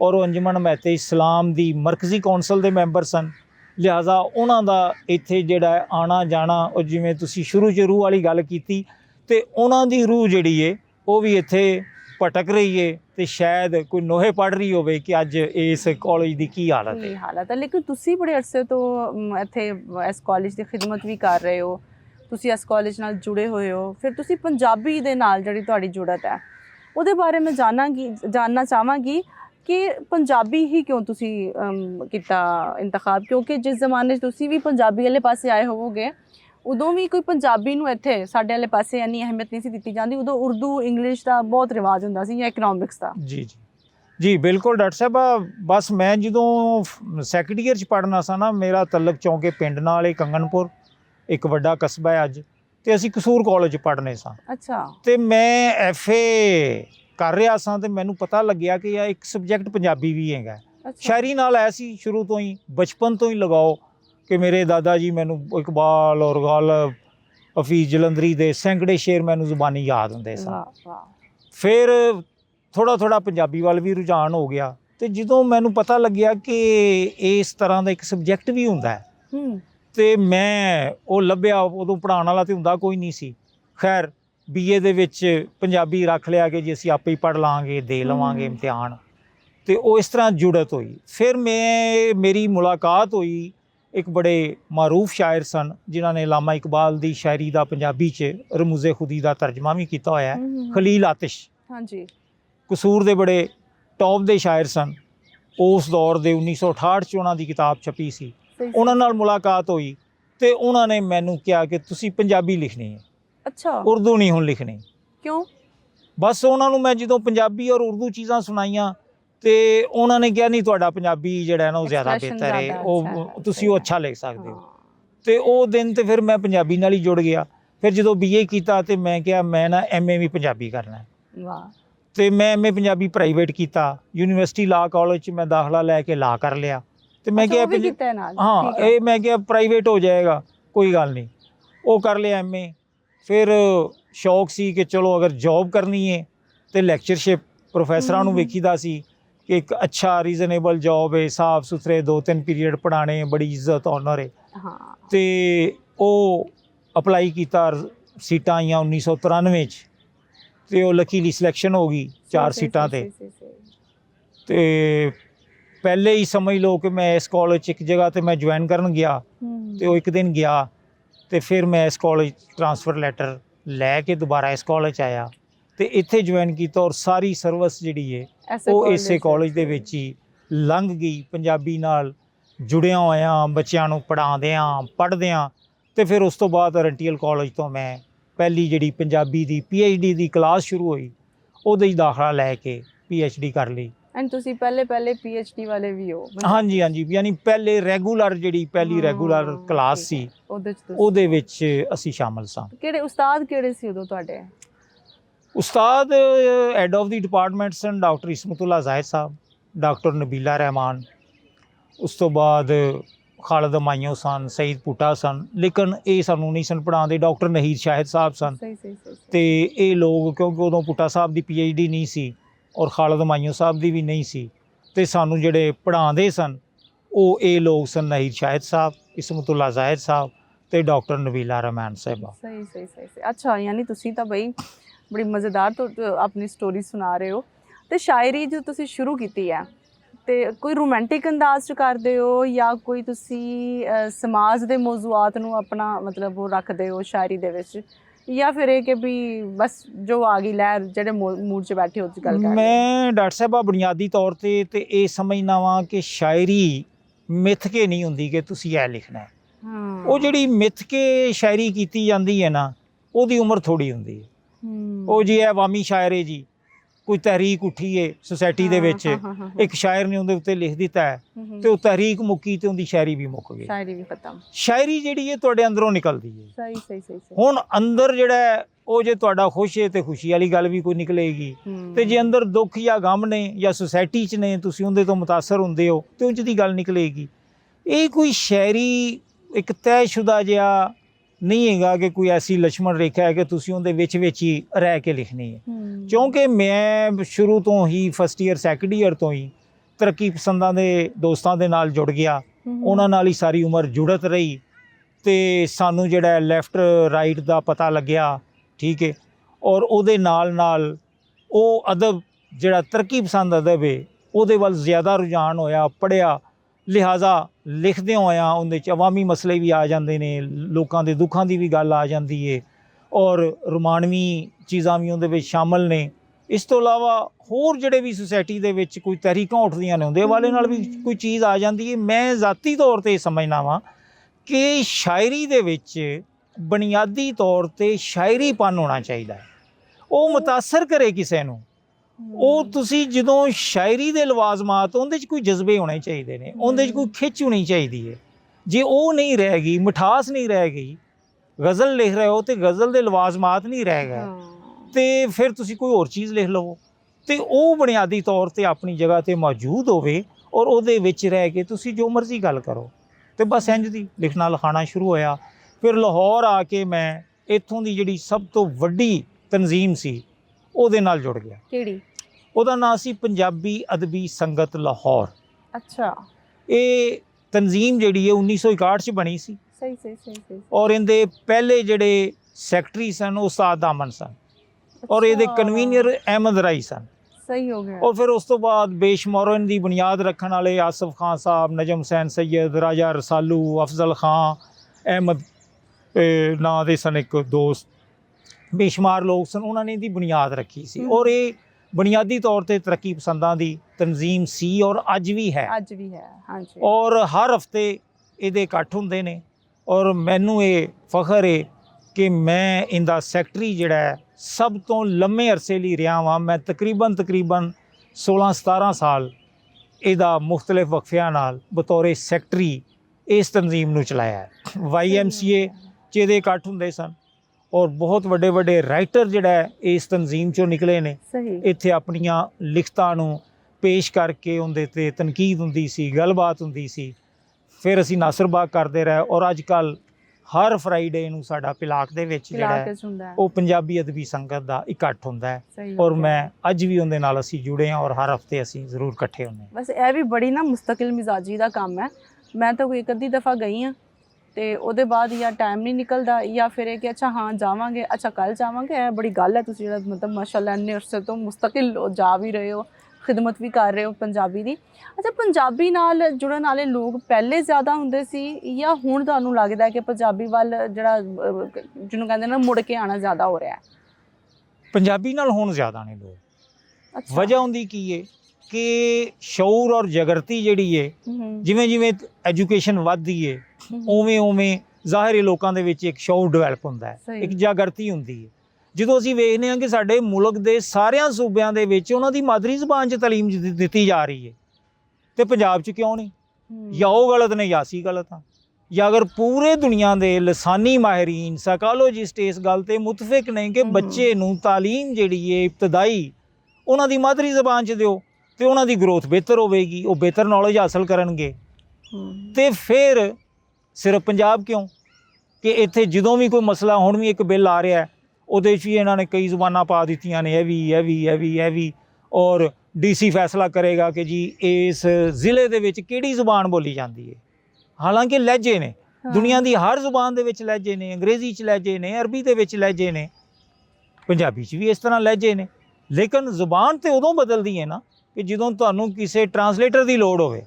ਔਰ ਉਹ ਅੰਜਮਨ ਮਹਿਤੇ ਇਸਲਾਮ ਦੀ ਮਰਕਜ਼ੀ ਕੌਂਸਲ ਦੇ ਮੈਂਬਰ ਸਨ। ਲਿਹਾਜ਼ਾ ਉਹਨਾਂ ਦਾ ਇੱਥੇ ਜਿਹੜਾ ਆਣਾ ਜਾਣਾ ਉਹ ਜਿਵੇਂ ਤੁਸੀਂ ਸ਼ੁਰੂ 'ਚ ਰੂਹ ਵਾਲੀ ਗੱਲ ਕੀਤੀ ਤੇ ਉਹਨਾਂ ਦੀ ਰੂਹ ਜਿਹੜੀ ਏ, ਉਹ ਵੀ ਇੱਥੇ ਭਟਕ ਰਹੀ ਏ ਤੇ ਸ਼ਾਇਦ ਕੋਈ ਨੋਹੇ ਪੜ ਰਹੀ ਹੋਵੇ ਕਿ ਅੱਜ ਇਸ ਕਾਲਜ ਦੀ ਕੀ ਹਾਲਤ ਹੈ ਕੀ ਹਾਲਤ ਹੈ ਲੇਕਿਨ ਤੁਸੀਂ ਬੜੇ ਅਰਸੇ ਤੋਂ ਇੱਥੇ ਇਸ ਕਾਲਜ ਦੀ ਖਿਦਮਤ ਵੀ ਕਰ ਰਹੇ ਹੋ। ਤੁਸੀਂ ਇਸ ਕਾਲਜ ਨਾਲ ਜੁੜੇ ਹੋਏ ਹੋ। ਫਿਰ ਤੁਸੀਂ ਪੰਜਾਬੀ ਦੇ ਨਾਲ ਜਿਹੜੀ ਤੁਹਾਡੀ ਜੁੜਤ ਹੈ, ਉਹਦੇ ਬਾਰੇ ਮੈਂ ਜਾਣਾਂਗੀ ਜਾਨਣਾ ਚਾਹਾਂਗੀ ਕਿ ਪੰਜਾਬੀ ਹੀ ਕਿਉਂ ਤੁਸੀਂ ਕੀਤਾ ਇੰਤਖਾਬ? ਕਿਉਂਕਿ ਜਿਸ ਜ਼ਮਾਨੇ 'ਚ ਤੁਸੀਂ ਵੀ ਪੰਜਾਬੀ ਵਾਲੇ ਪਾਸੇ ਆਏ ਹੋਵੋਗੇ ਉਦੋਂ ਵੀ ਕੋਈ ਪੰਜਾਬੀ ਨੂੰ ਇੱਥੇ ਸਾਡੇ ਵਾਲੇ ਪਾਸੇ ਇੰਨੀ ਅਹਿਮੀਅਤ ਨਹੀਂ ਸੀ ਦਿੱਤੀ ਜਾਂਦੀ। ਉਦੋਂ ਉਰਦੂ ਇੰਗਲਿਸ਼ ਦਾ ਬਹੁਤ ਰਿਵਾਜ ਹੁੰਦਾ ਸੀ ਜਾਂ ਇਕਨੋਮਿਕਸ ਦਾ। ਜੀ ਜੀ। ਜੀ ਬਿਲਕੁਲ ਡਾਕਟਰ ਸਾਹਿਬ ਬਸ ਮੈਂ ਜਦੋਂ ਸੈਕੰਡ ਈਅਰ ਚ ਪੜ੍ਹਨਾ ਸੀ ਨਾ ਮੇਰਾ ਤਲਕ ਚੌਂਕੇ ਪਿੰਡ ਨਾਲ ਇਹ ਕੰਗਨਪੁਰ ਇੱਕ ਵੱਡਾ ਕਸਬਾ ਹੈ ਅੱਜ ਤੇ ਅਸੀਂ ਕਸੂਰ ਕਾਲਜ ਪੜ੍ਹਨੇ ਸਾਂ। ਅੱਛਾ। ਤੇ ਮੈਂ ਐਫਏ ਕਰ ਰਿਹਾ ਸਾਂ ਤੇ ਮੈਨੂੰ ਪਤਾ ਲੱਗਿਆ ਕਿ ਇਹ ਇੱਕ ਸਬਜੈਕਟ ਪੰਜਾਬੀ ਵੀ ਹੈਗਾ। ਸ਼ਾਇਰੀ ਨਾਲ ਐਸੀ ਸ਼ੁਰੂ ਤੋਂ ਹੀ ਬਚਪਨ ਤੋਂ ਹੀ ਲਗਾਓ। ਕਿ ਮੇਰੇ ਦਾਦਾ ਜੀ ਮੈਨੂੰ ਇਕਬਾਲ ਔਰ ਗਾਲਬ ਹਫੀਜ਼ ਜਲੰਧਰੀ ਦੇ ਸੈਂਕੜੇ ਸ਼ੇਰ ਮੈਨੂੰ ਜ਼ੁਬਾਨੀ ਯਾਦ ਹੁੰਦੇ ਸਨ। ਫਿਰ ਥੋੜਾ ਥੋੜਾ ਪੰਜਾਬੀ ਵੱਲ ਵੀ ਰੁਝਾਨ ਹੋ ਗਿਆ ਤੇ ਜਦੋਂ ਮੈਨੂੰ ਪਤਾ ਲੱਗਿਆ ਕਿ ਇਸ ਤਰ੍ਹਾਂ ਦਾ ਇੱਕ ਸਬਜੈਕਟ ਵੀ ਹੁੰਦਾ ਹੈ ਤੇ ਮੈਂ ਉਹ ਲੱਭਿਆ ਉਦੋਂ ਪੜਾਉਣ ਵਾਲਾ ਤੇ ਹੁੰਦਾ ਕੋਈ ਨਹੀਂ ਸੀ। ਖੈਰ ਬੀਏ ਦੇ ਵਿੱਚ ਪੰਜਾਬੀ ਰੱਖ ਲਿਆ ਕਿ ਜੀ ਅਸੀਂ ਆਪੇ ਹੀ ਪੜ ਲਾਂਗੇ ਦੇ ਲਵਾਂਗੇ। ਇਮਤਿਹਾਨ। ਤੇ ਉਹ ਇਸ ਤਰ੍ਹਾਂ ਜੁੜਤ ਹੋਈ। ਫਿਰ ਮੈਂ ਮੇਰੀ ਮੁਲਾਕਾਤ ਹੋਈ ਇੱਕ ਬੜੇ ਮਾਰੂਫ ਸ਼ਾਇਰ ਸਨ ਜਿਨ੍ਹਾਂ ਨੇ ਲਾਮਾ ਇਕਬਾਲ ਦੀ ਸ਼ਾਇਰੀ ਦਾ ਪੰਜਾਬੀ 'ਚ ਰਮੂਜ਼ੇ ਖੁਦੀ ਦਾ ਤਰਜਮਾ ਵੀ ਕੀਤਾ ਹੋਇਆ ਹੈ। ਖਲੀਲ ਆਤਿਸ਼। ਹਾਂਜੀ। ਕਸੂਰ ਦੇ ਬੜੇ ਟੌਪ ਦੇ ਸ਼ਾਇਰ ਸਨ। ਉਸ ਦੌਰ ਦੇ 1968 ਚ ਉਹਨਾਂ ਦੀ ਕਿਤਾਬ ਛਪੀ ਸੀ। ਉਹਨਾਂ ਨਾਲ ਮੁਲਾਕਾਤ ਹੋਈ ਤੇ ਉਹਨਾਂ ਨੇ ਮੈਨੂੰ ਕਿਹਾ ਕਿ ਤੁਸੀਂ ਪੰਜਾਬੀ ਲਿਖਣੀ ਹੈ। ਅੱਛਾ। ਉਰਦੂ ਨਹੀਂ ਹੁਣ ਲਿਖਣੀ। ਕਿਉਂ? ਬਸ ਉਹਨਾਂ ਨੂੰ ਮੈਂ ਜਦੋਂ ਪੰਜਾਬੀ ਔਰ ਉਰਦੂ ਚੀਜ਼ਾਂ ਸੁਣਾਈਆਂ ਤੇ ਉਹਨਾਂ ਨੇ ਕਿਹਾ ਨਹੀਂ ਤੁਹਾਡਾ ਪੰਜਾਬੀ ਜਿਹੜਾ ਨਾ ਉਹ ਜ਼ਿਆਦਾ Expression ਬਿਹਤਰ ਹੈ। ਜ਼ਿਆਦਾ ਉਹ ਅੱਛਾ ਤੁਸੀਂ ਉਹ ਅੱਛਾ ਲਿਖ ਸਕਦੇ ਹੋ। ਤੇ ਉਹ ਦਿਨ ਤੇ ਫਿਰ ਮੈਂ ਪੰਜਾਬੀ ਨਾਲ ਹੀ ਜੁੜ ਗਿਆ। ਫਿਰ ਜਦੋਂ ਬੀਏ ਕੀਤਾ ਤੇ ਮੈਂ ਕਿਹਾ ਮੈਂ ਨਾ ਐਮਏ ਵੀ ਪੰਜਾਬੀ ਕਰਨਾ ਹੈ। ਵਾਹ। ਤੇ ਮੈਂ ਐਮਏ ਪੰਜਾਬੀ ਪ੍ਰਾਈਵੇਟ ਕੀਤਾ। ਯੂਨੀਵਰਸਿਟੀ ਲਾ ਕਾਲਜ ਚ ਮੈਂ ਦਾਖਲਾ ਲੈ ਕੇ ਲਾ ਕਰ ਲਿਆ। ਤੇ ਮੈਂ ਕਿਹਾ ਉਹ ਵੀ ਪੰਜ- ਕੀਤਾ ਹੈ ਨਾਲ? ਹਾਂ ਠੀਕ ਹੈ। ਇਹ ਮੈਂ ਕਿਹਾ ਪ੍ਰਾਈਵੇਟ ਹੋ ਜਾਏਗਾ ਕੋਈ ਗੱਲ ਨਹੀਂ। ਉਹ ਕਰ ਲਿਆ ਐਮਏ ਫਿਰ ਸ਼ੌਕ ਸੀ ਕਿ ਚਲੋ ਅਗਰ ਜੌਬ ਕਰਨੀ ਹੈ ਤੇ ਲੈਕਚਰਸ਼ਿਪ ਪ੍ਰੋਫੈਸਰਾਂ ਨੂੰ ਹਮ। ਵੇਖੀਦਾ ਸੀ। ਕਿ ਇੱਕ ਅੱਛਾ ਰੀਜ਼ਨੇਬਲ ਜੌਬ ਹੈ ਸਾਫ਼ ਸੁਥਰੇ ਦੋ ਤਿੰਨ ਪੀਰੀਅਡ ਪੜਾਣੇ ਬੜੀ ਇੱਜ਼ਤ ਆਨਰ ਹੈ ਹਾਂ। ਤੇ ਉਹ ਅਪਲਾਈ ਕੀਤਾ ਸੀਟਾਂ ਆਈਆਂ 1993 ਚ। ਤੇ ਉਹ ਲੱਕੀਲੀ ਸਿਲੈਕਸ਼ਨ ਹੋ ਗਈ ਚਾਰ ਸੀਟਾਂ ਤੇ। ਤੇ ਪਹਿਲੇ ਹੀ ਸਮਝ ਲਓ ਕਿ ਮੈਂ ਇਸ ਕਾਲਜ 'ਚ ਇੱਕ ਜਗ੍ਹਾ ਤੇ ਮੈਂ ਜੁਆਇਨ ਕਰਨ ਗਿਆ ਤੇ ਉਹ ਇੱਕ ਦਿਨ ਗਿਆ ਤੇ ਫਿਰ ਮੈਂ ਇਸ ਕਾਲਜ ਟ੍ਰਾਂਸਫਰ ਲੈਟਰ ਲੈ ਕੇ ਦੁਬਾਰਾ ਇਸ ਕਾਲਜ ਆਇਆ। ਤੇ ਇੱਥੇ ਜੁਆਇਨ ਕੀਤਾ ਔਰ ਸਾਰੀ ਸਰਵਿਸ ਜਿਹੜੀ ਹੈ ਉਹ ਇਸੇ ਕਾਲਜ ਦੇ ਵਿੱਚ ਹੀ ਲੰਘ ਗਈ ਪੰਜਾਬੀ ਨਾਲ ਜੁੜਿਆ ਹੋਇਆਂ ਬੱਚਿਆਂ ਨੂੰ ਪੜ੍ਹਾਉਂਦਿਆਂ ਪੜ੍ਹਦਿਆਂ ਤੇ ਫਿਰ ਉਸ ਤੋਂ ਬਾਅਦ ਰੈਂਟੀਅਲ ਕਾਲਜ ਤੋਂ ਮੈਂ ਪਹਿਲੀ ਜਿਹੜੀ ਪੰਜਾਬੀ ਦੀ ਡੀ ਦੀ ਕਲਾਸ ਸ਼ੁਰੂ ਹੋਈ ਉਹਦੇ ਹੀ ਦਾਖਲਾ ਲੈ ਕੇ ਡੀ ਕਰ ਲਈ। ਐਂਡ ਤੁਸੀਂ ਪਹਿਲੇ ਪਹਿਲੇ ਡੀ ਵਾਲੇ ਵੀ ਹੋ। ਹਾਂਜੀ ਹਾਂਜੀ ਯਾਨੀ ਪਹਿਲੇ ਰੈਗੂਲਰ ਜਿਹੜੀ ਪਹਿਲੀ ਰੈਗੂਲਰ ਕਲਾਸ। ਸੀ ਉਹਦੇ ਵਿੱਚ ਅਸੀਂ ਸ਼ਾਮਲ ਸਾਂ। ਕਿਹੜੇ ਉਸਤਾਦ ਕਿਹੜੇ ਸੀ ਉਦੋਂ ਤੁਹਾਡੇ? ਉਸਤਾਦ ਹੈਡ ਆਫ ਦੀ ਡਿਪਾਰਟਮੈਂਟ ਸਨ ਡਾਕਟਰ ਇਸਮਤੁੱਲਾ ਜ਼ਾਹਿਦ ਸਾਹਿਬ ਡਾਕਟਰ ਨਬੀਲਾ ਰਹਿਮਾਨ ਉਸ ਤੋਂ ਬਾਅਦ ਖਾਲਦ ਮਾਈਓ ਸਨ ਸਈਦ ਪੁੱਟਾ ਸਨ ਲੇਕਿਨ ਇਹ ਸਾਨੂੰ ਨਹੀਂ ਸਨ ਪੜ੍ਹਾਉਂਦੇ ਡਾਕਟਰ ਨਹੀਰ ਸ਼ਾਹਿਦ ਸਾਹਿਬ ਸਨ। ਸਹੀ ਸਹੀ ਸਹੀ ਸਹੀ। ਤੇ ਇਹ ਲੋਕ ਕਿਉਂਕਿ ਉਦੋਂ ਪੁੱਟਾ ਸਾਹਿਬ ਦੀ ਡੀ ਨਹੀਂ ਸੀ ਔਰ ਖਾਲਦ ਮਾਈਓ ਸਾਹਿਬ ਦੀ ਵੀ ਨਹੀਂ ਸੀ ਤੇ ਸਾਨੂੰ ਜਿਹੜੇ ਪੜ੍ਹਾਉਂਦੇ ਸਨ ਉਹ ਇਹ ਲੋਕ ਸਨ ਨਹੀਰ ਸ਼ਾਹਿਦ ਸਾਹਿਬ ਇਸਮਤੁੱਲਾ ਜ਼ਾਹਿਦ ਸਾਹਿਬ ਤੇ ਡਾਕਟਰ ਨਬੀਲਾ ਰਹਿਮਾਨ ਸਾਹਿਬਾ। ਸਹੀ ਸਹੀ ਸਹੀ ਸਹੀ। ਅੱਛਾ ਯਾਨੀ ਤੁਸੀਂ ਤਾਂ ਬਈ ਬੜੀ ਮਜ਼ੇਦਾਰ ਤੋਂ ਆਪਣੀ ਸਟੋਰੀ ਸੁਣਾ ਰਹੇ ਹੋ। ਤੇ ਸ਼ਾਇਰੀ ਜੋ ਤੁਸੀਂ ਸ਼ੁਰੂ ਕੀਤੀ ਹੈ ਤੇ ਕੋਈ ਰੋਮਾਂਟਿਕ ਅੰਦਾਜ਼ ਚ ਕਰਦੇ ਹੋ ਜਾਂ ਕੋਈ ਤੁਸੀਂ ਸਮਾਜ ਦੇ ਮੌਜੂਆਤ ਨੂੰ ਆਪਣਾ ਮਤਲਬ ਉਹ ਰੱਖਦੇ ਹੋ ਸ਼ਾਇਰੀ ਦੇ ਵਿੱਚ? ਜਾਂ ਫਿਰ ਇਹ ਕਿ ਵੀ ਬਸ ਜੋ ਆ ਗਈ ਲਹਿਰ ਜਿਹੜੇ ਮੂਡ 'ਚ ਬੈਠੇ ਹੋ ਤੁਸੀਂ ਗੱਲ ਕਰ ਮੈਂ ਡਾਕਟਰ ਸਾਹਿਬਾ ਬੁਨਿਆਦੀ ਤੌਰ ਤੇ ਤੇ ਇਹ ਸਮਝਦਾ ਵਾਂ ਕਿ ਸ਼ਾਇਰੀ ਮਿੱਥ ਕੇ ਨਹੀਂ ਹੁੰਦੀ ਕਿ ਤੁਸੀਂ ਇਹ ਲਿਖਣਾ ਹੈ। ਉਹ ਜਿਹੜੀ ਮਿੱਥ ਕੇ ਸ਼ਾਇਰੀ ਕੀਤੀ ਜਾਂਦੀ ਹੈ ਨਾ ਉਹਦੀ ਉਮਰ ਥੋੜੀ ਹੁੰਦੀ ਹੈ। ਉਹ ਜੀ ਇਹ ਆਵਾਮੀ ਸ਼ਾਇਰ ਹੈ ਜੀ। ਕੋਈ ਤਹਿਰੀਕ ਉੱਠੀ ਹੈ ਸੁਸਾਇਟੀ ਦੇ ਹਾਂ, ਵਿੱਚ। ਹਾਂ, ਹਾਂ, ਹਾਂ, ਇੱਕ ਸ਼ਾਇਰ ਨੇ ਉਹਦੇ ਉੱਤੇ ਲਿਖ ਦਿੱਤਾ ਹੈ ਤੇ ਉਹ ਤਹਿਰੀਕ ਮੁੱਕੀ ਤੇ ਉਹਦੀ ਸ਼ਾਇਰੀ ਵੀ ਮੁੱਕ ਗਈ। ਸ਼ਾਇਰੀ ਵੀ ਖਤਮ। ਸ਼ਾਇਰੀ ਜਿਹੜੀ ਹੈ ਤੁਹਾਡੇ ਅੰਦਰੋਂ ਨਿਕਲਦੀ ਹੈ ਸਹੀ ਸਹੀ ਸਹੀ ਹੁਣ ਅੰਦਰ ਜਿਹੜਾ ਹੈ, ਉਹ ਜੇ ਤੁਹਾਡਾ ਖੁਸ਼ ਹੈ ਤੇ ਖੁਸ਼ੀ ਵਾਲੀ ਗੱਲ ਵੀ ਕੋਈ ਨਿਕਲੇਗੀ। ਤੇ ਜੇ ਅੰਦਰ ਦੁੱਖ ਜਾਂ ਗਮ ਨੇ ਜਾਂ ਸੁਸਾਇਟੀ 'ਚ ਨੇ ਤੁਸੀਂ ਉਹਦੇ ਤੋਂ ਮੁਤਾਸਰ ਹੁੰਦੇ ਹੋ ਤੇ 'ਚ ਦੀ ਗੱਲ ਨਿਕਲੇਗੀ। ਇਹ ਕੋਈ ਸ਼ਾਇਰੀ ਇੱਕ ਤੈਅਸ਼ੁਦਾ ਜਿਹਾ ਨਹੀਂ ਹੈਗਾ ਕਿ ਕੋਈ ਐਸੀ ਲਛਮਣ ਰੇਖਾ ਹੈ ਕਿ ਤੁਸੀਂ ਉਹਦੇ ਵਿੱਚ ਵਿੱਚ ਹੀ ਰਹਿ ਕੇ ਲਿਖਣੀ ਹੈ। ਕਿਉਂਕਿ ਮੈਂ ਸ਼ੁਰੂ ਤੋਂ ਹੀ ਫਸਟ ਈਅਰ ਸੈਕੰਡ ਈਅਰ ਤੋਂ ਹੀ ਤਰੱਕੀ ਪਸੰਦਾਂ ਦੇ ਦੋਸਤਾਂ ਦੇ ਨਾਲ ਜੁੜ ਗਿਆ। ਉਹਨਾਂ ਨਾਲ ਹੀ ਸਾਰੀ ਉਮਰ ਜੁੜਤ ਰਹੀ ਤੇ ਸਾਨੂੰ ਜਿਹੜਾ ਲੈਫਟ ਰਾਈਟ ਦਾ ਪਤਾ ਲੱਗਿਆ ਠੀਕ ਹੈ। ਔਰ ਉਹਦੇ ਨਾਲ ਨਾਲ ਉਹ ਅਦਬ ਜਿਹੜਾ ਤਰੱਕੀ ਪਸੰਦ ਅਦਬ ਹੈ ਉਹਦੇ ਵੱਲ ਜ਼ਿਆਦਾ ਰੁਝਾਨ ਹੋਇਆ ਪੜਿਆ ਲਿਹਾਜ਼ਾ ਲਿਖਦੇ ਹੋਇਆ ਉਹਦੇ ਚ ਅਵਾਮੀ ਮਸਲੇ ਵੀ ਆ ਜਾਂਦੇ ਨੇ ਲੋਕਾਂ ਦੇ ਦੁੱਖਾਂ ਦੀ ਵੀ ਗੱਲ ਆ ਜਾਂਦੀ ਹੈ ਔਰ ਰੋਮਾਨਵੀ ਚੀਜ਼ਾਂ ਵੀ ਉਹਦੇ ਵਿੱਚ ਸ਼ਾਮਲ ਨੇ। ਇਸ ਤੋਂ ਇਲਾਵਾ ਹੋਰ ਜਿਹੜੇ ਵੀ ਸੁਸਾਇਟੀ ਦੇ ਵਿੱਚ ਕੋਈ ਤਹਿਰੀਕਾਂ ਉੱਠਦੀਆਂ ਨੇ ਉਹਦੇ ਵਾਲੇ ਨਾਲ ਵੀ ਕੋਈ ਚੀਜ਼ ਆ ਜਾਂਦੀ ਹੈ ਮੈਂ ਜ਼ਾਤੀ ਤੌਰ ਤੇ ਇਹ ਸਮਝਦਾ ਵਾਂ ਕਿ ਸ਼ਾਇਰੀ ਦੇ ਵਿੱਚ ਬੁਨਿਆਦੀ ਤੌਰ ਤੇ ਸ਼ਾਇਰੀਪਨ ਹੋਣਾ ਚਾਹੀਦਾ ਹੈ। ਉਹ ਮੁਤਾਸਰ ਕਰੇ ਕਿਸੇ ਨੂੰ। ਉਹ ਤੁਸੀਂ ਜਦੋਂ ਸ਼ਾਇਰੀ ਦੇ ਲਵਾਜ਼ਮਾਤ ਉਹਦੇ 'ਚ ਕੋਈ ਜਜ਼ਬੇ ਹੋਣੇ ਚਾਹੀਦੇ ਨੇ ਉਹਦੇ 'ਚ ਕੋਈ ਖਿੱਚ ਹੋਣੀ ਚਾਹੀਦੀ ਹੈ ਜੇ ਉਹ ਨਹੀਂ ਰਹਿ ਗਈ ਮਿਠਾਸ ਨਹੀਂ ਰਹਿ ਗਈ ਗਜ਼ਲ ਲਿਖ ਰਹੇ ਹੋ ਤੇ ਗਜ਼ਲ ਦੇ ਲਵਾਜ਼ਮਾਤ ਨਹੀਂ ਰਹਿ ਗਏ। ਤੇ ਫਿਰ ਤੁਸੀਂ ਕੋਈ ਹੋਰ ਚੀਜ਼ ਲਿਖ ਲਵੋ। ਤੇ ਉਹ ਬੁਨਿਆਦੀ ਤੌਰ ਤੇ ਆਪਣੀ ਜਗ੍ਹਾ ਤੇ ਮੌਜੂਦ ਹੋਵੇ ਔਰ ਉਹਦੇ ਵਿੱਚ ਰਹਿ ਕੇ ਤੁਸੀਂ ਜੋ ਮਰਜ਼ੀ ਗੱਲ ਕਰੋ। ਤੇ ਬਸ ਇੰਜ ਦੀ ਲਿਖਣਾ ਲਿਖਾਣਾ ਸ਼ੁਰੂ ਹੋਇਆ। ਫਿਰ ਲਾਹੌਰ ਆ ਕੇ ਮੈਂ ਇੱਥੋਂ ਦੀ ਜਿਹੜੀ ਸਭ ਤੋਂ ਵੱਡੀ ਤਨਜ਼ੀਮ ਸੀ ਉਹਦੇ ਨਾਲ ਜੁੜ ਗਿਆ। ਕਿਹੜੀ? ਉਹਦਾ ਨਾਂ ਸੀ ਪੰਜਾਬੀ ਅਦਬੀ ਸੰਗਤ ਲਾਹੌਰ। ਅੱਛਾ। ਇਹ ਤਨਜ਼ੀਮ ਜਿਹੜੀ ਹੈ 1961 ਚ ਬਣੀ ਸੀ। ਸਹੀ ਸਹੀ ਸਹੀ ਸਹੀ ਔਰ ਇਹਦੇ ਪਹਿਲੇ ਜਿਹੜੇ ਸੈਕਟਰੀ ਸਨ ਉਹ ਉਸਤਾਦ ਦਾਮਨ ਸਨ। ਔਰ ਇਹਦੇ ਕਨਵੀਨਰ ਅਹਿਮਦ ਰਾਈ ਸਨ। ਸਹੀ ਹੋ ਗਿਆ। ਔਰ ਫਿਰ ਉਸ ਤੋਂ ਬਾਅਦ ਬੇਸ਼ੁਮਾਰਨ ਦੀ ਬੁਨਿਆਦ ਰੱਖਣ ਵਾਲੇ ਆਸਫ ਖਾਨ ਸਾਹਿਬ ਨਜਮ ਹੁਸੈਨ ਸੈਯਦ ਰਾਜਾ ਰਸਾਲੂ ਅਫਜ਼ਲ ਖਾਨ ਅਹਿਮਦ ਨਾਂ ਦੇ ਸਨ ਇੱਕ ਦੋਸਤ। ਬੇਸ਼ੁਮਾਰ ਲੋਕ ਸਨ ਉਹਨਾਂ ਨੇ ਇਹਦੀ ਬੁਨਿਆਦ ਰੱਖੀ ਸੀ। ਔਰ ਇਹ ਬੁਨਿਆਦੀ ਤੌਰ ਤੇ ਤਰੱਕੀ ਪਸੰਦਾਂ ਦੀ ਤਨਜ਼ੀਮ ਸੀ ਔਰ ਅੱਜ ਵੀ ਹੈ। ਅੱਜ ਵੀ ਹੈ ਹਾਂਜੀ। ਔਰ ਹਰ ਹਫ਼ਤੇ ਇਹਦੇ ਇਕੱਠ ਹੁੰਦੇ ਨੇ ਔਰ ਮੈਨੂੰ ਇਹ ਫਖਰ ਹੈ ਕਿ ਮੈਂ ਇਹਦਾ ਸੈਕਟਰੀ ਜਿਹੜਾ ਹੈ ਸਭ ਤੋਂ ਲੰਮੇ ਅਰਸੇ ਲਈ ਰਿਹਾ ਵਾਂ। ਮੈਂ ਤਕਰੀਬਨ ਤਕਰੀਬਨ 16 17 ਸਾਲ ਇਹਦਾ ਮੁxtਲਫ ਵਕਫਿਆਂ ਨਾਲ ਬਤੌਰ ਸੈਕਟਰੀ ਇਸ ਤਨਜ਼ੀਮ ਨੂੰ ਚਲਾਇਆ ਹੈ। ਚ ਇਹਦੇ ਇਕੱਠ ਹੁੰਦੇ ਸਨ। ਔਰ ਬਹੁਤ ਵੱਡੇ ਵੱਡੇ ਰਾਈਟਰ ਜਿਹੜਾ ਹੈ ਇਸ ਤਨਜ਼ੀਮ ਚੋਂ ਨਿਕਲੇ ਨੇ। ਇੱਥੇ ਆਪਣੀਆਂ ਲਿਖਤਾਂ ਨੂੰ ਪੇਸ਼ ਕਰਕੇ ਉਹਦੇ ਤੇ ਤਨਕੀਦ ਹੁੰਦੀ ਸੀ ਗੱਲਬਾਤ ਹੁੰਦੀ ਸੀ। ਫਿਰ ਅਸੀਂ ਨਾਸਰਬਾਗ ਕਰਦੇ ਰਹੇ ਔਰ ਅੱਜ ਕੱਲ ਹਰ ਫਰਾਈਡੇ ਨੂੰ ਸਾਡਾ ਪਿਲਾਕ ਦੇ ਵਿੱਚ ਜਿਹੜਾ ਹੈ ਹੈ। ਉਹ ਪੰਜਾਬੀ ਅਦਬੀ ਸੰਗਤ ਦਾ ਇਕੱਠ ਹੁੰਦਾ ਹੈ। ਹੋ ਔਰ। ਮੈਂ ਅੱਜ ਵੀ ਉਹਦੇ ਨਾਲ ਅਸੀਂ ਜੁੜੇ ਹਾਂ ਔਰ ਹਰ ਹਫ਼ਤੇ ਅਸੀਂ ਜ਼ਰੂਰ ਇਕੱਠੇ ਹੁੰਦੇ ਹਾਂ। ਬਸ ਇਹ ਵੀ ਬੜੀ ਨਾ ਮੁਸਤਕਿਲ ਮਿਜ਼ਾਜੀ ਦਾ ਕੰਮ ਹੈ। ਮੈਂ ਤਾਂ ਕੋਈ ਇੱਕ ਅੱਧੀ ਦਫਾ ਗਈ ਆ ਤੇ ਉਹਦੇ ਬਾਅਦ ਜਾਂ ਟਾਈਮ ਨਹੀਂ ਨਿਕਲਦਾ ਜਾਂ ਫਿਰ ਇਹ ਕਿ ਅੱਛਾ ਹਾਂ ਜਾਵਾਂਗੇ ਅੱਛਾ ਕੱਲ ਜਾਵਾਂਗੇ ਇਹ ਬੜੀ ਗੱਲ ਹੈ ਤੁਸੀਂ ਜਿਹੜਾ ਮਤਲਬ ਮਾਸ਼ਾਅੱਲਾ ਇੰਨੇ ਅਰਸੇ ਤੋਂ ਮੁਸਤਕਿਲ ਹੋ- ਜਾ ਵੀ ਰਹੇ ਹੋ ਖਿਦਮਤ ਵੀ ਕਰ ਰਹੇ ਹੋ ਪੰਜਾਬੀ ਦੀ। ਅੱਛਾ ਪੰਜਾਬੀ ਨਾਲ ਜੁੜਨ ਵਾਲੇ ਲੋਕ ਪਹਿਲੇ ਜ਼ਿਆਦਾ ਹੁੰਦੇ ਸੀ ਜਾਂ ਹੁਣ ਤੁਹਾਨੂੰ ਲੱਗਦਾ ਕਿ ਪੰਜਾਬੀ ਵੱਲ ਜਿਹੜਾ ਜਿਹਨੂੰ ਕਹਿੰਦੇ ਨਾ ਮੁੜ ਕੇ ਆਣਾ ਜ਼ਿਆਦਾ ਹੋ ਰਿਹਾ ਹੈ? ਪੰਜਾਬੀ ਨਾਲ ਹੁਣ ਜ਼ਿਆਦਾ ਨੇ ਲੋਕ। ਅੱਛਾ। ਵਜ੍ਹਾ ਹੁੰਦੀ ਕੀ ਹੈ ਕਿ ਸ਼ੌਰ ਔਰ ਜਗਰਤੀ ਜਿਹੜੀ ਹੈ ਹਮ, ਜਿਵੇਂ ਜਿਵੇਂ ਐਜੂਕੇਸ਼ਨ ਵੱਧਦੀ ਹੈ ਹਮ, ਉਵੇਂ ਉਵੇਂ ਜ਼ਾਹਿਰੀ ਲੋਕਾਂ ਦੇ ਵਿੱਚ ਇੱਕ ਸ਼ੌਰ ਡਿਵੈਲਪ ਹੁੰਦਾ ਹੈ। ਇੱਕ ਜਾਗਰਤੀ ਹੁੰਦੀ ਹੈ ਜਦੋਂ ਅਸੀਂ ਵੇਖਦੇ ਹਾਂ ਕਿ ਸਾਡੇ ਮੁਲਕ ਦੇ ਸਾਰਿਆਂ ਸੂਬਿਆਂ ਦੇ ਵਿੱਚ ਉਹਨਾਂ ਦੀ ਮਾਦਰੀ ਜ਼ੁਬਾਨ 'ਚ ਤਾਲੀਮ ਜ- ਦਿੱਤੀ ਜਾ ਰਹੀ ਹੈ ਤੇ ਪੰਜਾਬ 'ਚ ਕਿਉਂ ਨਹੀਂ? ਜਾਂ ਉਹ ਗਲਤ ਨੇ ਜਾਂ ਅਸੀਂ ਗਲਤ ਹਾਂ। ਜਾਂ ਅਗਰ ਪੂਰੇ ਦੁਨੀਆ ਦੇ ਲਸਾਨੀ ਮਾਹਿਰੀਨ ਸਾਈਕੋਲੋਜਿਸਟ ਇਸ ਗੱਲ ਤੇ ਮੁਤਫਿਕ ਨੇ ਕਿ। ਬੱਚੇ ਨੂੰ ਤਾਲੀਮ ਜਿਹੜੀ ਹੈ ਇਬਤਦਾਈ ਉਹਨਾਂ ਦੀ ਮਾਦਰੀ ਜ਼ੁਬਾਨ 'ਚ ਦਿਓ। ਤੇ ਉਹਨਾਂ ਦੀ ਗਰੋਥ ਬਿਹਤਰ ਹੋਵੇਗੀ ਉਹ ਬਿਹਤਰ ਨੌਲੇਜ ਹਾਸਲ ਕਰਨਗੇ। ਤੇ ਫਿਰ ਸਿਰਫ ਪੰਜਾਬ ਕਿਉਂ? ਕਿ ਇੱਥੇ ਜਦੋਂ ਵੀ ਕੋਈ ਮਸਲਾ ਹੁਣ ਵੀ ਇੱਕ ਬਿੱਲ ਆ ਰਿਹਾ ਉਹਦੇ 'ਚ ਵੀ ਇਹਨਾਂ ਨੇ ਕਈ ਜ਼ੁਬਾਨਾਂ ਪਾ ਦਿੱਤੀਆਂ ਨੇ ਇਹ ਵੀ ਇਹ ਵੀ ਇਹ ਵੀ ਇਹ ਵੀ ਔਰ ਡੀਸੀ ਫੈਸਲਾ ਕਰੇਗਾ ਕਿ ਜੀ ਇਸ ਜ਼ਿਲ੍ਹੇ ਦੇ ਵਿੱਚ ਕਿਹੜੀ ਜ਼ੁਬਾਨ ਬੋਲੀ ਜਾਂਦੀ ਹੈ ਹਾਲਾਂਕਿ ਲਹਿਜੇ ਨੇ। ਦੁਨੀਆ ਦੀ ਹਰ ਜ਼ੁਬਾਨ ਦੇ ਵਿੱਚ ਲਹਿਜੇ ਨੇ ਅੰਗਰੇਜ਼ੀ 'ਚ ਲਹਿਜੇ ਨੇ ਅਰਬੀ ਦੇ ਵਿੱਚ ਲਹਿਜੇ ਨੇ ਪੰਜਾਬੀ 'ਚ ਵੀ ਇਸ ਤਰ੍ਹਾਂ ਲਹਿਜੇ ਨੇ। ਲੇਕਿਨ ਜ਼ੁਬਾਨ ਤੇ ਉਦੋਂ ਬਦਲਦੀ ਹੈ ਨਾ ਕਿ ਜਦੋਂ ਤੁਹਾਨੂੰ ਕਿਸੇ ਟਰਾਂਸਲੇਟਰ ਦੀ ਲੋੜ ਹੋਵੇ।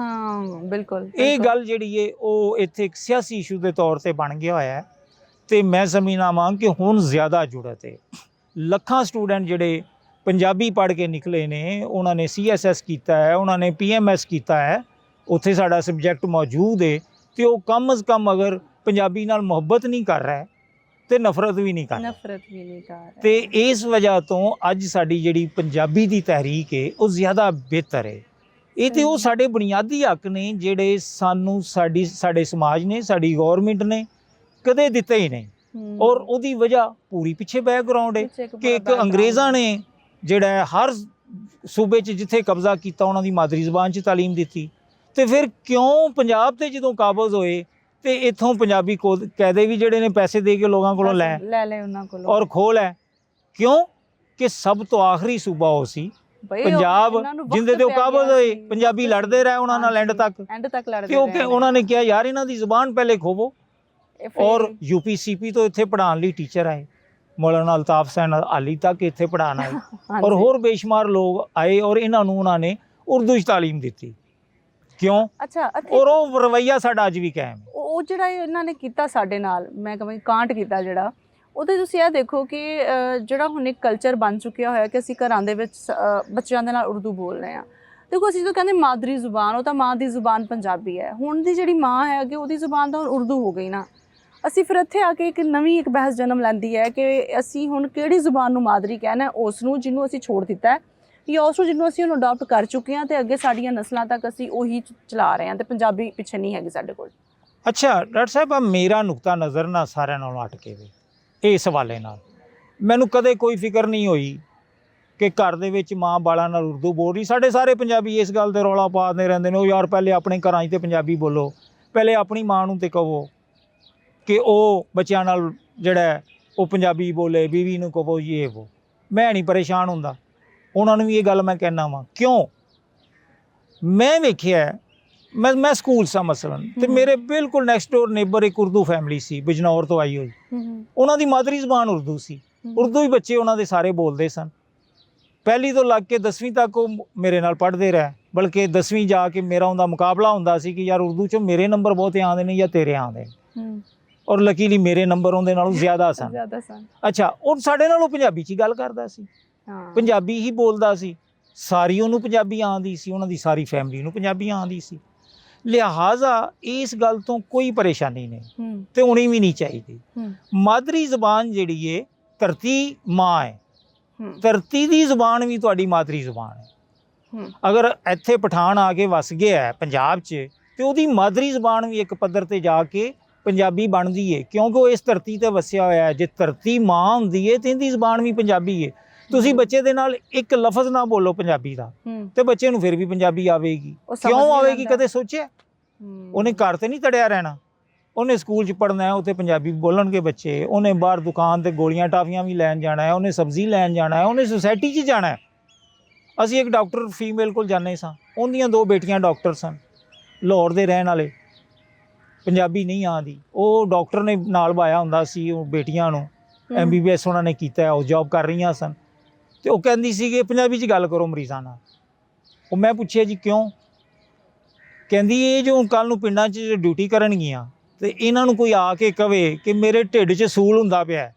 ਹਾਂ ਬਿਲਕੁਲ ਇਹ। ਗੱਲ ਜਿਹੜੀ ਏ ਉਹ ਇੱਥੇ ਇੱਕ ਸਿਆਸੀ ਇਸ਼ੂ ਦੇ ਤੌਰ ਤੇ ਬਣ ਗਿਆ ਹੋਇਆ ਹੈ। ਤੇ ਮੈਂ ਸਮਝਣਾ ਵਾਂ ਕਿ ਹੁਣ ਜ਼ਿਆਦਾ ਜੁੜਤ ਹੈ ਲੱਖਾਂ ਸਟੂਡੈਂਟ ਜਿਹੜੇ ਪੰਜਾਬੀ ਪੜ੍ਹ ਕੇ ਨਿਕਲੇ ਨੇ ਉਹਨਾਂ ਨੇ ਸੀਐਸਐਸ ਕੀਤਾ ਹੈ ਉਹਨਾਂ ਨੇ ਪੀਐਮਐਸ ਕੀਤਾ ਹੈ ਉੱਥੇ ਸਾਡਾ ਸਬਜੈਕਟ ਮੌਜੂਦ ਹੈ ਤੇ ਉਹ ਕਮ ਅਜ਼ ਕਮ ਅਗਰ ਪੰਜਾਬੀ ਨਾਲ ਮੁਹੱਬਤ ਨਹੀਂ ਕਰ ਰਿਹਾ ਤੇ ਨਫ਼ਰਤ ਵੀ ਨਹੀਂ ਕਰ ਰਿਹਾ ਨਫ਼ਰਤ ਵੀ ਨਹੀਂ ਕਰ ਰਿਹਾ। ਤੇ ਇਸ ਵਜ੍ਹਾ ਤੋਂ ਅੱਜ ਸਾਡੀ ਜਿਹੜੀ ਪੰਜਾਬੀ ਦੀ ਤਹਿਰੀਕ ਹੈ ਉਹ ਜ਼ਿਆਦਾ ਬਿਹਤਰ ਹੈ ਇਹ ਤੇ ਉਹ। ਸਾਡੇ ਬੁਨਿਆਦੀ ਹੱਕ ਨੇ ਜਿਹੜੇ ਸਾਨੂੰ ਸਾਡੀ ਸਾਡੇ ਸਮਾਜ ਨੇ ਸਾਡੀ ਗਵਰਨਮੈਂਟ ਨੇ ਕਦੇ ਦਿੱਤੇ ਹੀ ਨਹੀਂ। ਔਰ ਉਹਦੀ ਵਜ੍ਹਾ ਪੂਰੀ ਪਿੱਛੇ ਬੈਕਗ੍ਰਾਉਂਡ ਹੈ ਪਿੱਛੇ ਕਿ ਇੱਕ ਅੰਗਰੇਜ਼ਾਂ ਨੇ ਜਿਹੜਾ ਹੈ ਹਰ ਸੂਬੇ 'ਚ ਜਿੱਥੇ ਕਬਜ਼ਾ ਕੀਤਾ ਉਹਨਾਂ ਦੀ ਮਾਦਰੀ ਜ਼ੁਬਾਨ 'ਚ ਤਾਲੀਮ ਦਿੱਤੀ ਤੇ ਫਿਰ ਕਿਉਂ ਪੰਜਾਬ ਤੇ ਜਦੋਂ ਕਾਬਜ਼ ਹੋਏ ਤੇ ਇੱਥੋਂ ਪੰਜਾਬੀ ਕਾਇਦੇ ਵੀ ਜਿਹੜੇ ਨੇ ਪੈਸੇ ਦੇ ਕੇ ਲੋਕਾਂ ਕੋਲੋਂ ਲੈ। ਲੈ ਲੈ ਉਹਨਾਂ ਕੋਲੋਂ। ਔਰ ਖੋਲ ਹੈ ਕਿਉਂ? ਕਿ ਸਭ ਤੋਂ ਆਖਰੀ ਸੂਬਾ ਉਹ ਸੀ। ਪੰਜਾਬ ਜਿੰਦੇ ਤੇ ਉਹ ਕਾਬਜ਼ ਹੋਏ ਪੰਜਾਬੀ ਲੜਦੇ ਰਹੇ ਉਹਨਾਂ ਨਾਲ ਐਂਡ ਤੱਕ। ਐਂਡ ਤੱਕ ਲੜਦੇ ਕਿਉਂਕਿ ਉਹਨਾਂ ਨੇ ਕਿਹਾ ਯਾਰ ਇਹਨਾਂ ਦੀ ਜ਼ੁਬਾਨ ਪਹਿਲੇ ਖੋਵੋ। ਔਰ ਯੂਪੀਸੀਪੀ ਤੋਂ ਇੱਥੇ ਪੜ੍ਹਾਉਣ ਲਈ ਟੀਚਰ ਆਏ। ਮੌਲਾਨਾ ਅਲਤਾਫ ਸੈਨ ਅਲੀ ਤੱਕ ਇੱਥੇ ਪੜ੍ਹਾਉਣ ਆਏ। ਔਰ ਹੋਰ ਬੇਸ਼ੁਮਾਰ ਲੋਕ ਆਏ ਔਰ ਇਹਨਾਂ ਨੂੰ ਉਹਨਾਂ ਨੇ ਉਰਦੂ 'ਚ ਤਾਲੀਮ ਦਿੱਤੀ। ਕਿਉਂ? ਅੱਛਾ ਅਤੇ ਔਰ ਉਹ ਰਵਈਆ ਸਾਡਾ ਅੱਜ ਵੀ ਕਾਇਮ ਹੈ। ਉਹ ਉਹ ਜਿਹੜਾ ਇਹਨਾਂ ਨੇ ਕੀਤਾ ਸਾਡੇ ਨਾਲ ਮੈਂ ਕਹਾਂ ਕਾਂਟ ਕੀਤਾ ਜਿਹੜਾ ਉਹਦੇ ਤੁਸੀਂ ਇਹ ਦੇਖੋ ਕਿ ਅ, ਜਿਹੜਾ ਹੁਣ ਇੱਕ ਕਲਚਰ ਬਣ ਚੁੱਕਿਆ ਹੋਇਆ ਕਿ ਅਸੀਂ ਘਰਾਂ ਦੇ ਵਿੱਚ ਅ, ਬੱਚਿਆਂ ਦੇ ਨਾਲ ਉਰਦੂ ਬੋਲ ਰਹੇ ਹਾਂ। ਦੇਖੋ ਅਸੀਂ ਤਾਂ ਕਹਿੰਦੇ ਮਾਦਰੀ ਜ਼ੁਬਾਨ ਉਹ ਤਾਂ ਮਾਂ ਦੀ ਜ਼ੁਬਾਨ ਪੰਜਾਬੀ ਹੈ। ਹੁਣ ਦੀ ਜਿਹੜੀ ਮਾਂ ਹੈ ਕਿ ਉਹਦੀ ਜ਼ੁਬਾਨ ਤਾਂ ਹੁਣ ਉਰਦੂ ਹੋ ਗਈ ਨਾ। ਅਸੀਂ ਫਿਰ ਇੱਥੇ ਆ ਕੇ ਇੱਕ ਨਵੀਂ ਇੱਕ ਬਹਿਸ ਜਨਮ ਲੈਂਦੀ ਹੈ ਕਿ ਅਸੀਂ ਹੁਣ ਕਿਹੜੀ ਜ਼ੁਬਾਨ ਨੂੰ ਮਾਦਰੀ ਕਹਿਣਾ ਹੈ? ਉਸ ਨੂੰ ਜਿਹਨੂੰ ਅਸੀਂ ਛੋੜ ਦਿੱਤਾ ਹੈ। ਜਾਂ ਉਸ ਜਿਹਨੂੰ ਅਸੀਂ ਉਹਨੂੰ ਅਡਾਪਟ ਕਰ ਚੁੱਕੇ ਹਾਂ ਤੇ ਅੱਗੇ ਸਾਡੀਆਂ ਨਸਲਾਂ ਤੱਕ ਅਸੀਂ ਉਹੀ ਚਲਾ ਰਹੇ ਹਾਂ ਤੇ ਪੰਜਾਬੀ ਪਿੱਛੇ ਨਹੀਂ ਹੈਗੀ ਸਾਡੇ ਕੋਲ। ਅੱਛਾ, ਡਾਕਟਰ ਸਾਹਿਬ ਮੇਰਾ ਨੁਕਤਾ ਨਜ਼ਰ ਨਾ ਸਾਰਿਆਂ ਨਾਲੋਂ ਅਟਕੇ ਵੇ, ਇਸ ਹਵਾਲੇ ਨਾਲ। ਮੈਨੂੰ ਕਦੇ ਕੋਈ ਫਿਕਰ ਨਹੀਂ ਹੋਈ ਕਿ ਘਰ ਦੇ ਵਿੱਚ ਮਾਂ ਬਾਲਾਂ ਨਾਲ ਉਰਦੂ ਬੋਲ ਰਹੀ। ਸਾਡੇ ਸਾਰੇ ਪੰਜਾਬੀ ਇਸ ਗੱਲ ਤੇ ਰੌਲਾ ਪਾਉਂਦੇ ਰਹਿੰਦੇ ਨੇ, ਉਹ ਯਾਰ ਪਹਿਲੇ ਆਪਣੇ ਘਰਾਂ 'ਚ ਤੇ ਪੰਜਾਬੀ ਬੋਲੋ, ਪਹਿਲੇ ਆਪਣੀ ਮਾਂ ਨੂੰ ਤੇ ਕਹੋ ਕਿ ਉਹ ਬੱਚਿਆਂ ਨਾਲ ਜਿਹੜਾ ਉਹ ਪੰਜਾਬੀ ਬੋਲੇ, ਬੀਵੀ ਨੂੰ ਕਹੋ, ਇਹ ਉਹ ਮੈਂ ਨਹੀਂ ਪਰੇਸ਼ਾਨ ਹੁੰਦਾ। ਉਹਨਾਂ ਨੂੰ ਵੀ ਇਹ ਗੱਲ ਮੈਂ ਕਹਿਣਾ ਵਾਂ। ਕਿਉਂ? ਮੈਂ ਵੇਖਿਆ ਮੈਂ ਮੈਂ ਸਕੂਲ ਸਾਂ ਮਸਲਨ ਤੇ। ਮੇਰੇ ਬਿਲਕੁਲ ਨੈਕਸਟ ਡੋਰ ਨੇਬਰ ਇੱਕ ਉਰਦੂ ਫੈਮਿਲੀ ਸੀ ਬਿਜਨੌਰ ਤੋਂ ਆਈ ਹੋਈ। ਉਹਨਾਂ ਦੀ ਮਾਦਰੀ ਜ਼ੁਬਾਨ ਉਰਦੂ ਸੀ। ਉਰਦੂ ਹੀ ਬੱਚੇ ਉਹਨਾਂ ਦੇ ਸਾਰੇ ਬੋਲਦੇ ਸਨ। ਪਹਿਲੀ ਤੋਂ ਲੱਗ ਕੇ 10ਵੀਂ ਤੱਕ ਉਹ ਮੇਰੇ ਨਾਲ ਪੜ੍ਹਦੇ ਰਹੇ ਬਲਕਿ 10ਵੀਂ ਜਾ ਕੇ ਮੇਰਾ ਉਹਦਾ ਮੁਕਾਬਲਾ ਹੁੰਦਾ ਸੀ ਕਿ ਯਾਰ ਉਰਦੂ ਚੋਂ ਮੇਰੇ ਨੰਬਰ ਬਹੁਤ ਆਉਂਦੇ ਨੇ ਜਾਂ ਤੇਰੇ ਆਉਂਦੇ ਨੇ। ਔਰ ਲਕੀਲੀ ਮੇਰੇ ਨੰਬਰ ਉਹਦੇ ਨਾਲੋਂ ਜ਼ਿਆਦਾ ਸਨ। ਜ਼ਿਆਦਾ ਸਨ। ਅੱਛਾ ਉਹ ਸਾਡੇ ਨਾਲ ਪੰਜਾਬੀ 'ਚ ਹੀ ਗੱਲ ਕਰਦਾ ਸੀ। ਪੰਜਾਬੀ ਹੀ ਬੋਲਦਾ ਸੀ। ਸਾਰੀ ਉਹਨੂੰ ਪੰਜਾਬੀ ਆਉਂਦੀ ਸੀ ਉਹਨਾਂ ਦੀ ਸਾਰੀ ਫੈਮਿਲੀ ਨੂੰ ਪੰਜਾਬੀ ਆਉਂਦੀ ਸੀ। ਲਿਹਾਜ਼ਾ ਇਸ ਗੱਲ ਤੋਂ ਕੋਈ ਪਰੇਸ਼ਾਨੀ ਨਹੀਂ ਤੇ ਹੋਣੀ ਵੀ ਨਹੀਂ ਚਾਹੀਦੀ। ਮਾਦਰੀ ਜ਼ੁਬਾਨ ਜਿਹੜੀ ਏ ਧਰਤੀ ਮਾਂ ਹੈ। ਧਰਤੀ ਦੀ ਜ਼ੁਬਾਨ ਵੀ ਤੁਹਾਡੀ ਮਾਦਰੀ ਜ਼ੁਬਾਨ ਹੈ ਹੂੰ। ਅਗਰ ਇੱਥੇ ਪਠਾਨ ਆ ਕੇ ਵਸ ਗਿਆ ਹੈ ਪੰਜਾਬ 'ਚ ਤੇ ਉਹਦੀ ਮਾਦਰੀ ਜ਼ੁਬਾਨ ਵੀ ਇੱਕ ਪੱਧਰ ਤੇ ਜਾ ਕੇ ਪੰਜਾਬੀ ਬਣਦੀ ਏ। ਕਿਉਂਕਿ ਉਹ ਇਸ ਧਰਤੀ ਤੇ ਵਸਿਆ ਹੋਇਆ ਹੈ। ਜੇ ਧਰਤੀ ਮਾਂ ਹੁੰਦੀ ਏ ਤੇ ਇਹਦੀ ਜ਼ੁਬਾਨ ਵੀ ਪੰਜਾਬੀ ਏ। ਤੁਸੀਂ ਬੱਚੇ ਦੇ ਨਾਲ ਇੱਕ ਲਫ਼ਜ਼ ਨਾ ਬੋਲੋ ਪੰਜਾਬੀ ਦਾ ਤੇ ਬੱਚੇ ਨੂੰ ਫਿਰ ਵੀ ਪੰਜਾਬੀ ਆਵੇਗੀ। ਕਿਉਂ ਆਵੇਗੀ। ਕਦੇ ਸੋਚਿਆ। ਉਹਨੇ ਘਰ ਤੇ ਨਹੀਂ ਤੜਿਆ ਰਹਿਣਾ। ਉਹਨੇ ਸਕੂਲ 'ਚ ਪੜ੍ਹਨਾ ਹੈ ਉੱਥੇ ਪੰਜਾਬੀ ਬੋਲਣਗੇ ਬੱਚੇ। ਉਹਨੇ ਬਾਹਰ ਦੁਕਾਨ ਤੇ ਗੋਲੀਆਂ ਟਾਫੀਆਂ ਵੀ ਲੈਣ ਜਾਣਾ ਹੈ ਉਹਨੇ ਸਬਜ਼ੀ ਲੈਣ ਜਾਣਾ ਹੈ ਉਹਨੇ ਸੁਸਾਇਟੀ 'ਚ ਜਾਣਾ ਹੈ। ਅਸੀਂ ਇੱਕ ਡਾਕਟਰ ਫੀਮੇਲ ਕੋਲ ਜਾਂਦੇ ਸਾਂ। ਉਹਦੀਆਂ ਦੋ ਬੇਟੀਆਂ ਡਾਕਟਰ ਸਨ ਲਾਹੌਰ ਦੇ ਰਹਿਣ ਵਾਲੇ। ਪੰਜਾਬੀ ਨਹੀਂ ਆਉਂਦੀ। ਉਹ ਡਾਕਟਰ ਨੇ ਨਾਲ ਬਾਇਆ ਹੁੰਦਾ ਸੀ ਉਹ ਬੇਟੀਆਂ ਨੂੰ। ਐਮਬੀਬੀਐਸ ਉਹਨਾਂ ਨੇ ਕੀਤਾ ਹੈ, ਉਹ ਜੌਬ ਕਰ ਰਹੀਆਂ ਸਨ। ਤੇ ਉਹ ਕਹਿੰਦੀ ਸੀ ਕਿ ਪੰਜਾਬੀ 'ਚ ਗੱਲ ਕਰੋ ਮਰੀਜ਼ਾਂ ਨਾਲ। ਉਹ ਮੈਂ ਪੁੱਛਿਆ ਜੀ ਕਿਉਂ? ਕਹਿੰਦੀ ਇਹ ਜੋ ਕੱਲ ਨੂੰ ਪਿੰਡਾਂ 'ਚ ਡਿਊਟੀ ਕਰਨਗੀਆਂ ਤੇ ਇਹਨਾਂ ਨੂੰ ਕੋਈ ਆ ਕੇ ਕਵੇ ਕਿ ਮੇਰੇ ਢਿੱਡ 'ਚ ਸੂਲ ਹੁੰਦਾ ਪਿਆ। ਹੈ,